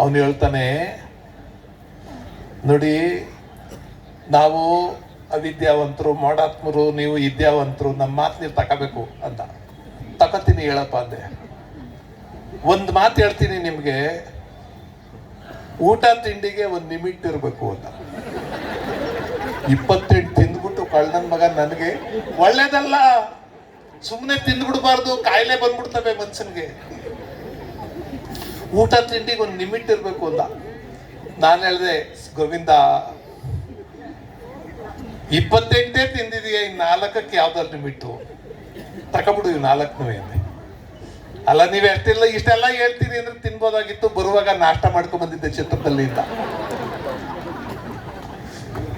ಅವನು ಹೇಳ್ತಾನೆ, ನೋಡಿ, ನಾವು ಅವಿದ್ಯಾವಂತರು, ಮಾಡಾತ್ಮರು, ನೀವು ವಿದ್ಯಾವಂತರು ನಮ್ಮ ಮಾತು ನೀವು ತಗೋಬೇಕು ಅಂತ. ತಗೋತೀನಿ ಹೇಳಪ್ಪ, ಅಂದೆ. ಒಂದು ಮಾತು ಹೇಳ್ತೀನಿ ನಿಮಗೆ, ಊಟ ತಿಂಡಿಗೆ ಒಂದು ನಿಮಿಟ್ ಇರಬೇಕು ಅಂತ. ಇಪ್ಪತ್ತೆಂಟು ತಿಂದ್ಬಿಟ್ಟು ಕಳ್ಳನ ಮಗ ನನಗೆ. ಒಳ್ಳೇದಲ್ಲ ಸುಮ್ಮನೆ ತಿಂದ್ಬಿಡ್ಬಾರ್ದು, ಕಾಯಿಲೆ ಬಂದ್ಬಿಡ್ತವೆ ಮನ್ಸನ್ಗೆ. ಊಟ ತಿಂಡಿಗೆ ಒಂದು ಲಿಮಿಟ್ ಇರಬೇಕು ಅಂತ ನಾನು ಹೇಳಿದೆ, ಗೋವಿಂದ, ಇಪ್ಪತ್ತೆಂಟೇ ತಿಂದಿದೀಯ, ಇನ್ ನಾಲ್ಕಕ್ಕೆ ಯಾವ್ದಾದ್ರು ಲಿಮಿಟ್ಟು ತಕೊಬಿಡು ಇವ್ ನಾಲ್ಕನೂ ಅಂದೆ ಅಲ್ಲ, ನೀವು ಎಷ್ಟಿಲ್ಲ, ಇಷ್ಟೆಲ್ಲ ಹೇಳ್ತೀರಿ ಅಂದ್ರೆ ತಿನ್ಬೋದಾಗಿತ್ತು. ಬರುವಾಗ ನಾಷ್ಟ ಮಾಡ್ಕೊಂಡ್ ಬಂದಿದ್ದೆ ಚಿತ್ರದಲ್ಲಿ ಅಂತ.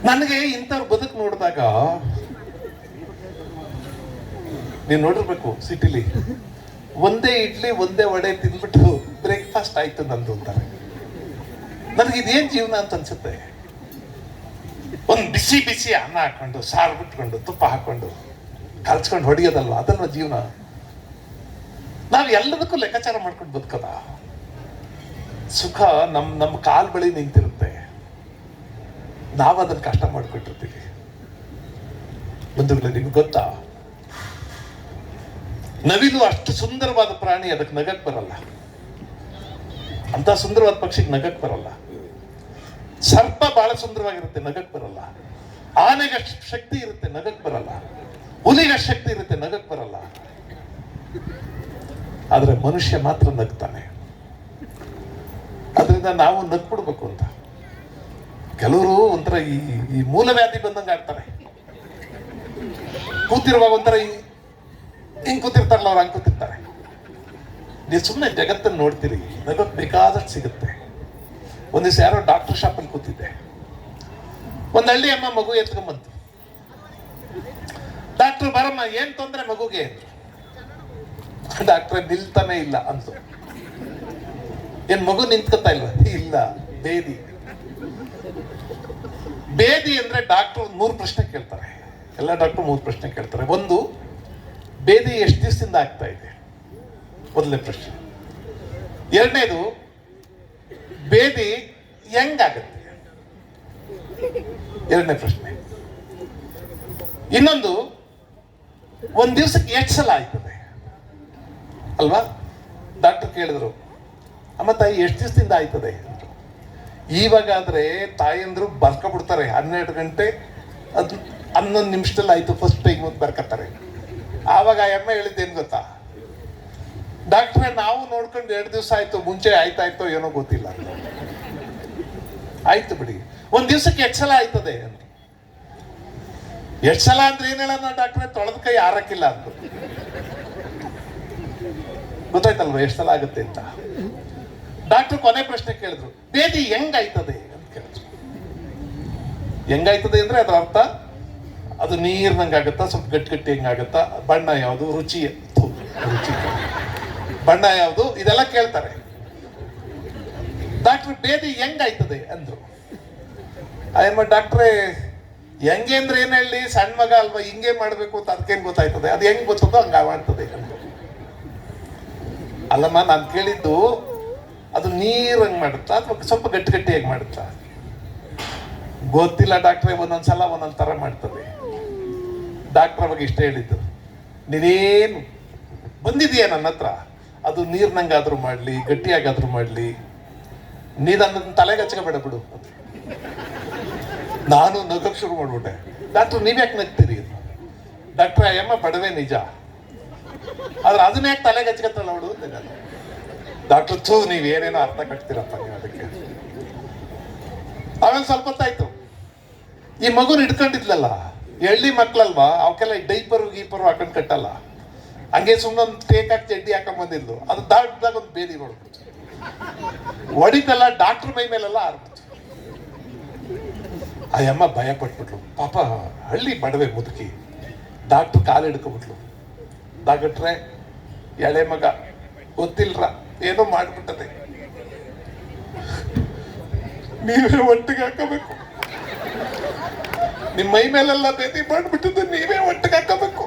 ನನಗೆ ಇಂಥವ್ರ ಬದುಕು ನೋಡಿದಾಗ, ನೀನ್ ನೋಡಿರ್ಬೇಕು ಸಿಟಿಲಿ. ಒಂದೇ ಇಡ್ಲಿ, ಒಂದೇ ವಡೆ ತಿಂದ್ಬಿಟ್ಟು ಬ್ರೇಕ್ಫಾಸ್ಟ್ ಆಯ್ತು ನಂದು ಅಂತಾರೆ. ನನಗೆ ಇದೇನ್ ಜೀವನ ಅಂತ ಅನ್ಸುತ್ತೆ? ಒಂದ್ ಬಿಸಿ ಬಿಸಿ ಅನ್ನ ಹಾಕೊಂಡು, ಸಾರು ಬಿಟ್ಕೊಂಡು, ತುಪ್ಪ ಹಾಕೊಂಡು, ಕಲ್ಸ್ಕೊಂಡು ಹೊಡಿಯೋದಲ್ಲ ಅದನ್ನ ಜೀವನ? ನಾವು ಎಲ್ಲದಕ್ಕೂ ಲೆಕ್ಕಾಚಾರ ಮಾಡ್ಕೊಂಡು ಬದುಕದ. ಸುಖ ನಮ್ ನಮ್ಮ ಕಾಲ್ ಬಳಿ ನಿಂತಿರುತ್ತೆ. ನಾವು ಅದನ್ನು ಕಷ್ಟ ಮಾಡಿಕೊಟ್ಟಿರ್ತೀವಿ. ಬಂಧುಗಳು, ನಿಮ್ಗೆ ಗೊತ್ತಾ? ನವಿಲು ಅಷ್ಟು ಸುಂದರವಾದ ಪ್ರಾಣಿ ಅದಕ್ಕೆ ನಗಕ್ಕೆ ಬರಲ್ಲ. ಅಂತ ಸುಂದರವಾದ ಪಕ್ಷಿಗೆ ನಗಕ್ಕೆ ಬರಲ್ಲ. ಸರ್ಪ ಬಹಳ ಸುಂದರವಾಗಿರುತ್ತೆ, ನಗಕ್ಕೆ ಬರಲ್ಲ. ಆನೆಗೆ ಶಕ್ತಿ ಇರುತ್ತೆ, ನಗಕ್ಕೆ ಬರಲ್ಲ. ಹುಲಿಗೆ ಶಕ್ತಿ ಇರುತ್ತೆ, ನಗಕ್ಕೆ ಬರಲ್ಲ. ಆದರೆ ಮನುಷ್ಯ ಮಾತ್ರ ನಗ್ತಾನೆ. ಅದರಿಂದ ನಾವು ನಗ್ಬಿಡ್ಬೇಕು ಅಂತ. ಕೆಲವರು ಒಂಥರ ಈ ಈ ಮೂಲವ್ಯಾಧಿ ಬಂದಂಗೆ ಆಡ್ತಾರೆ ಕೂತಿರುವಾಗ ಒಂಥರ ಈ ಹಿಂಗ್ ಕೂತಿರ್ತಾರಲ್ಲ ಅವ್ರು ಹಂಗೆ ಕೂತಿರ್ತಾರೆ. ನೀವು ಸುಮ್ಮನೆ ಜಗತ್ತನ್ನು ನೋಡ್ತೀರಿ, ನಗ ಬೇಕಾದಷ್ಟು ಸಿಗುತ್ತೆ. ಒಂದಿವ್ಸ ದಿವಸ ಯಾರೋ ಡಾಕ್ಟರ್ ಶಾಪಲ್ಲಿ ಕೂತಿದ್ದೆ. ಒಂದು ಹಳ್ಳಿ ಅಮ್ಮ ಮಗು ಎತ್ಕೊಂಬಂತು. ಡಾಕ್ಟರ್, ಬರಮ್ಮ, ಏನ್ ತೊಂದರೆ ಮಗುಗೆ? ಅಂದ್ರು. ಡಾಕ್ಟ್ರೆ, ನಿಲ್ತಾನೆ ಇಲ್ಲ ಅಂತು ಏನ್ ಮಗು ನಿಂತ್ಕೊತಾ ಇಲ್ವಾ? ಇಲ್ಲ, ಬೇದಿ. ಬೇದಿ ಅಂದ್ರೆ ಡಾಕ್ಟರ್ ಮೂರು ಪ್ರಶ್ನೆ ಕೇಳ್ತಾರೆ. ಎಲ್ಲ ಡಾಕ್ಟರ್ ಮೂರು ಪ್ರಶ್ನೆ ಕೇಳ್ತಾರೆ. ಒಂದು, ಬೇದಿ ಎಷ್ಟು ದಿವಸದಿಂದ ಆಗ್ತಾ ಇದೆ? ಮೊದಲನೇ ಪ್ರಶ್ನೆ. ಎರಡನೇದು, ಬೇದಿ ಹೆಂಗಾಗತ್ತೆ ಎರಡನೇ ಪ್ರಶ್ನೆ. ಇನ್ನೊಂದು, ಒಂದು ದಿವಸಕ್ಕೆ ಎಷ್ಟು ಸಲ ಆಯ್ತದೆ ಅಲ್ವಾ? ಡಾಕ್ಟರ್ ಕೇಳಿದ್ರು, ಅಮ್ಮ ತಾಯಿ ಎಷ್ಟು ದಿವಸದಿಂದ ಆಯ್ತದೆ ಅಂದ್ರು. ಇವಾಗಾದ್ರೆ ತಾಯಂದ್ರು ಬರ್ಕೊಬಿಡ್ತಾರೆ, ಹನ್ನೆರಡು ಗಂಟೆ ಅದು ಹನ್ನೊಂದು ನಿಮಿಷದಲ್ಲಿ ಆಯ್ತು ಫಸ್ಟ್ ಟೈಮ್ ಅಂತ ಬರ್ಕತ್ತಾರೆ ಆವಾಗ ಆ ಎಮ್ಮೆ ಹೇಳಿದ್ದೇನು ಗೊತ್ತಾ? ಡಾಕ್ಟ್ರೆ ನಾವು ನೋಡ್ಕೊಂಡು ಎರಡು ದಿವಸ ಆಯ್ತು, ಮುಂಚೆ ಆಯ್ತಾಯ್ತೋ ಏನೋ ಗೊತ್ತಿಲ್ಲ. ಆಯ್ತು ಬಿಡಿ. ಒಂದ್ ದಿವಸಕ್ಕೆ ಎಷ್ಟು ಸಲ ಆಯ್ತದೆ? ಎಷ್ಟು ಸಲ ಅಂದ್ರೆ ಏನ್ ಹೇಳೋಣ ಡಾಕ್ಟ್ರೆ ತೊಳೆದ ಕೈ ಆರಕ್ಕಿಲ್ಲ ಅಂತ ಗೊತ್ತಾಯ್ತಲ್ವ ಎಷ್ಟು ಸಲ ಆಗುತ್ತೆ ಅಂತ? ಡಾಕ್ಟರ್ ಕೊನೆ ಪ್ರಶ್ನೆ ಕೇಳಿದ್ರು ಬೇದಿ ಹೆಂಗಾಯ್ತದೆ? ಅಂತ ಕೇಳಿದ್ರು. ಹೆಂಗಾಯ್ತದೆ ಅಂದ್ರೆ ಅದರ ಅರ್ಥ, ಅದು ನೀರ್ನಂಗಾಗತ್ತಾ, ಸ್ವಲ್ಪ ಗಟ್ಟಿ ಗಟ್ಟಿ ಹೆಂಗಾಗುತ್ತಾ, ಬಣ್ಣ ಯಾವುದು, ರುಚಿ ರುಚಿ. ಬಣ್ಣ ಯಾವುದು, ಇದೆಲ್ಲ ಕೇಳ್ತಾರೆ. ಡಾಕ್ಟರ್ ಬೇದಿ ಹೆಂಗಾಯ್ತದೆ? ಅಂದ್ರು. ಅಯ್ಯಮ್ಮ ಡಾಕ್ಟ್ರೇ, ಹೆಂಗೆ ಅಂದ್ರೆ ಏನು ಹೇಳಿ, ಸಣ್ಣ ಮಗ ಅಲ್ವಾ, ಹಿಂಗೆ ಮಾಡಬೇಕು ಅಂತ ಅದಕ್ಕೆ ಗೊತ್ತಾಯ್ತದೆ? ಅದು ಹೆಂಗ್ ಗೊತ್ತದೋ ಹಂಗ ಮಾಡ್ತದೆ ಅಲ್ಲಮ್ಮ, ನಾನು ಕೇಳಿದ್ದು ಅದು ನೀರಂಗ್ ಮಾಡುತ್ತಾ ಅಥವಾ ಸ್ವಲ್ಪ ಗಟ್ಟಿ ಗಟ್ಟಿಯಾಗಿ ಮಾಡುತ್ತಾ? ಗೊತ್ತಿಲ್ಲ ಡಾಕ್ಟ್ರೆ ಒಂದೊಂದ್ಸಲ ಒಂದೊಂದು ತರ ಮಾಡ್ತದೆ. ಡಾಕ್ಟರ್ ಅವಾಗ ಇಷ್ಟ ಹೇಳಿದ್ದು. ನೀನೇನು ಬಂದಿದೆಯಾ ನನ್ನ ಹತ್ರ? ಅದು ನೀರ್ನಂಗಾದ್ರೂ ಮಾಡ್ಲಿ, ಗಟ್ಟಿಯಾಗಾದ್ರೂ ಮಾಡ್ಲಿ. ನೀ ನನ್ನ ತಲೆಗೆ ಹಚ್ಕೋಬೇಡ ಬಿಡು. ನಾನು ನಗಕ್ ಶುರು ಮಾಡ್ಬಿಟ್ಟೆ. ಡಾಕ್ಟರ್ ನೀವ್ಯಾಕೆ ನಗ್ತೀರಿ? ಡಾಕ್ಟ್ರ್ ಅಯ್ಯಮ್ಮ ಬಡವೆ ನಿಜ. ಆದ್ರೆ ಅದನ್ನ ಯಾಕೆ ತಲೆಗೆ ಹಚ್ಕೋತಾಳ ಅವಳು ಡಾಕ್ಟರ್ ಥೂ ನೀವು ಏನೇನೋ ಅರ್ಥ ಕಟ್ತೀರಪ್ಪ ನೀವು ಅದಕ್ಕೆ. ಆಮೇಲೆ ಸ್ವಲ್ಪ ಹೊತ್ತಾಯ್ತು. ಈ ಮಗುನ ಹಿಡ್ಕೊಂಡಿದ್ಲಲ್ಲ, ಎಳ್ಳಿ ಮಕ್ಳಲ್ವಾ ಅವಕ್ಕೆಲ್ಲ ಡೈಪರ್ ಗೀಪರ್ ಹಾಕೊಂಡು ಕಟ್ಟಲ್ಲ. ಹಂಗೆ ಸುಮ್ಮನೆ ಟೇಕ್ ಹಾಕಿ ಚಡ್ಡಿ ಹಾಕೊಂಡ್ ಬಂದಿದ್ಲು. ಅದು ದಾಟ್ದಾಗ ಒಂದು ಬೇದಿ ನೋಡ್ಬಿಟ್ಟು ಹೊಡಿತಲ್ಲ, ಡಾಕ್ಟರ್ ಮೈ ಮೇಲೆಲ್ಲ ಆರ್ಬಿಟ್ಟು ಆ ಅಮ್ಮ ಭಯ ಪಟ್ಬಿಟ್ಲು ಪಾಪ, ಹಳ್ಳಿ ಬಡವೆ ಮುದುಕಿ. ಡಾಕ್ಟರ್ ಕಾಲು ಹಿಡ್ಕೊಬಿಟ್ಲು. ಡಾಕ್ಟ್ರೆ, ಎಳೆ ಮಗ, ಗೊತ್ತಿಲ್ರ? ಏನೋ ಮಾಡಿಬಿಟ್ಟದೆ. ನೀವೇ ಒಟ್ಟಿಗೆ ಹಾಕಬೇಕು. ನಿಮ್ಮ ಮೈ ಮೇಲೆಲ್ಲ ಬೇದಿ ಮಾಡ್ಬಿಟ್ಟಿದ್ದು ನೀವೇ ಒಟ್ಟಿಗೆ ಹಾಕಬೇಕು.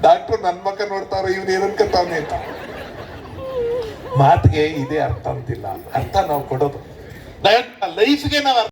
ಡಾಕ್ಟ್ರು ನನ್ನ ಮಕ್ಕ ನೋಡ್ತಾರ, ಇವ್ನು ಏನನ್ಕತಾವನೆ ಅಂತ. ಮಾತಿಗೆ ಇದೇ ಅರ್ಥ ಅಂತಿಲ್ಲ. ಅರ್ಥ ನಾವು ಕೊಡೋದು. ಲೈಫ್ಗೆ ನಾವು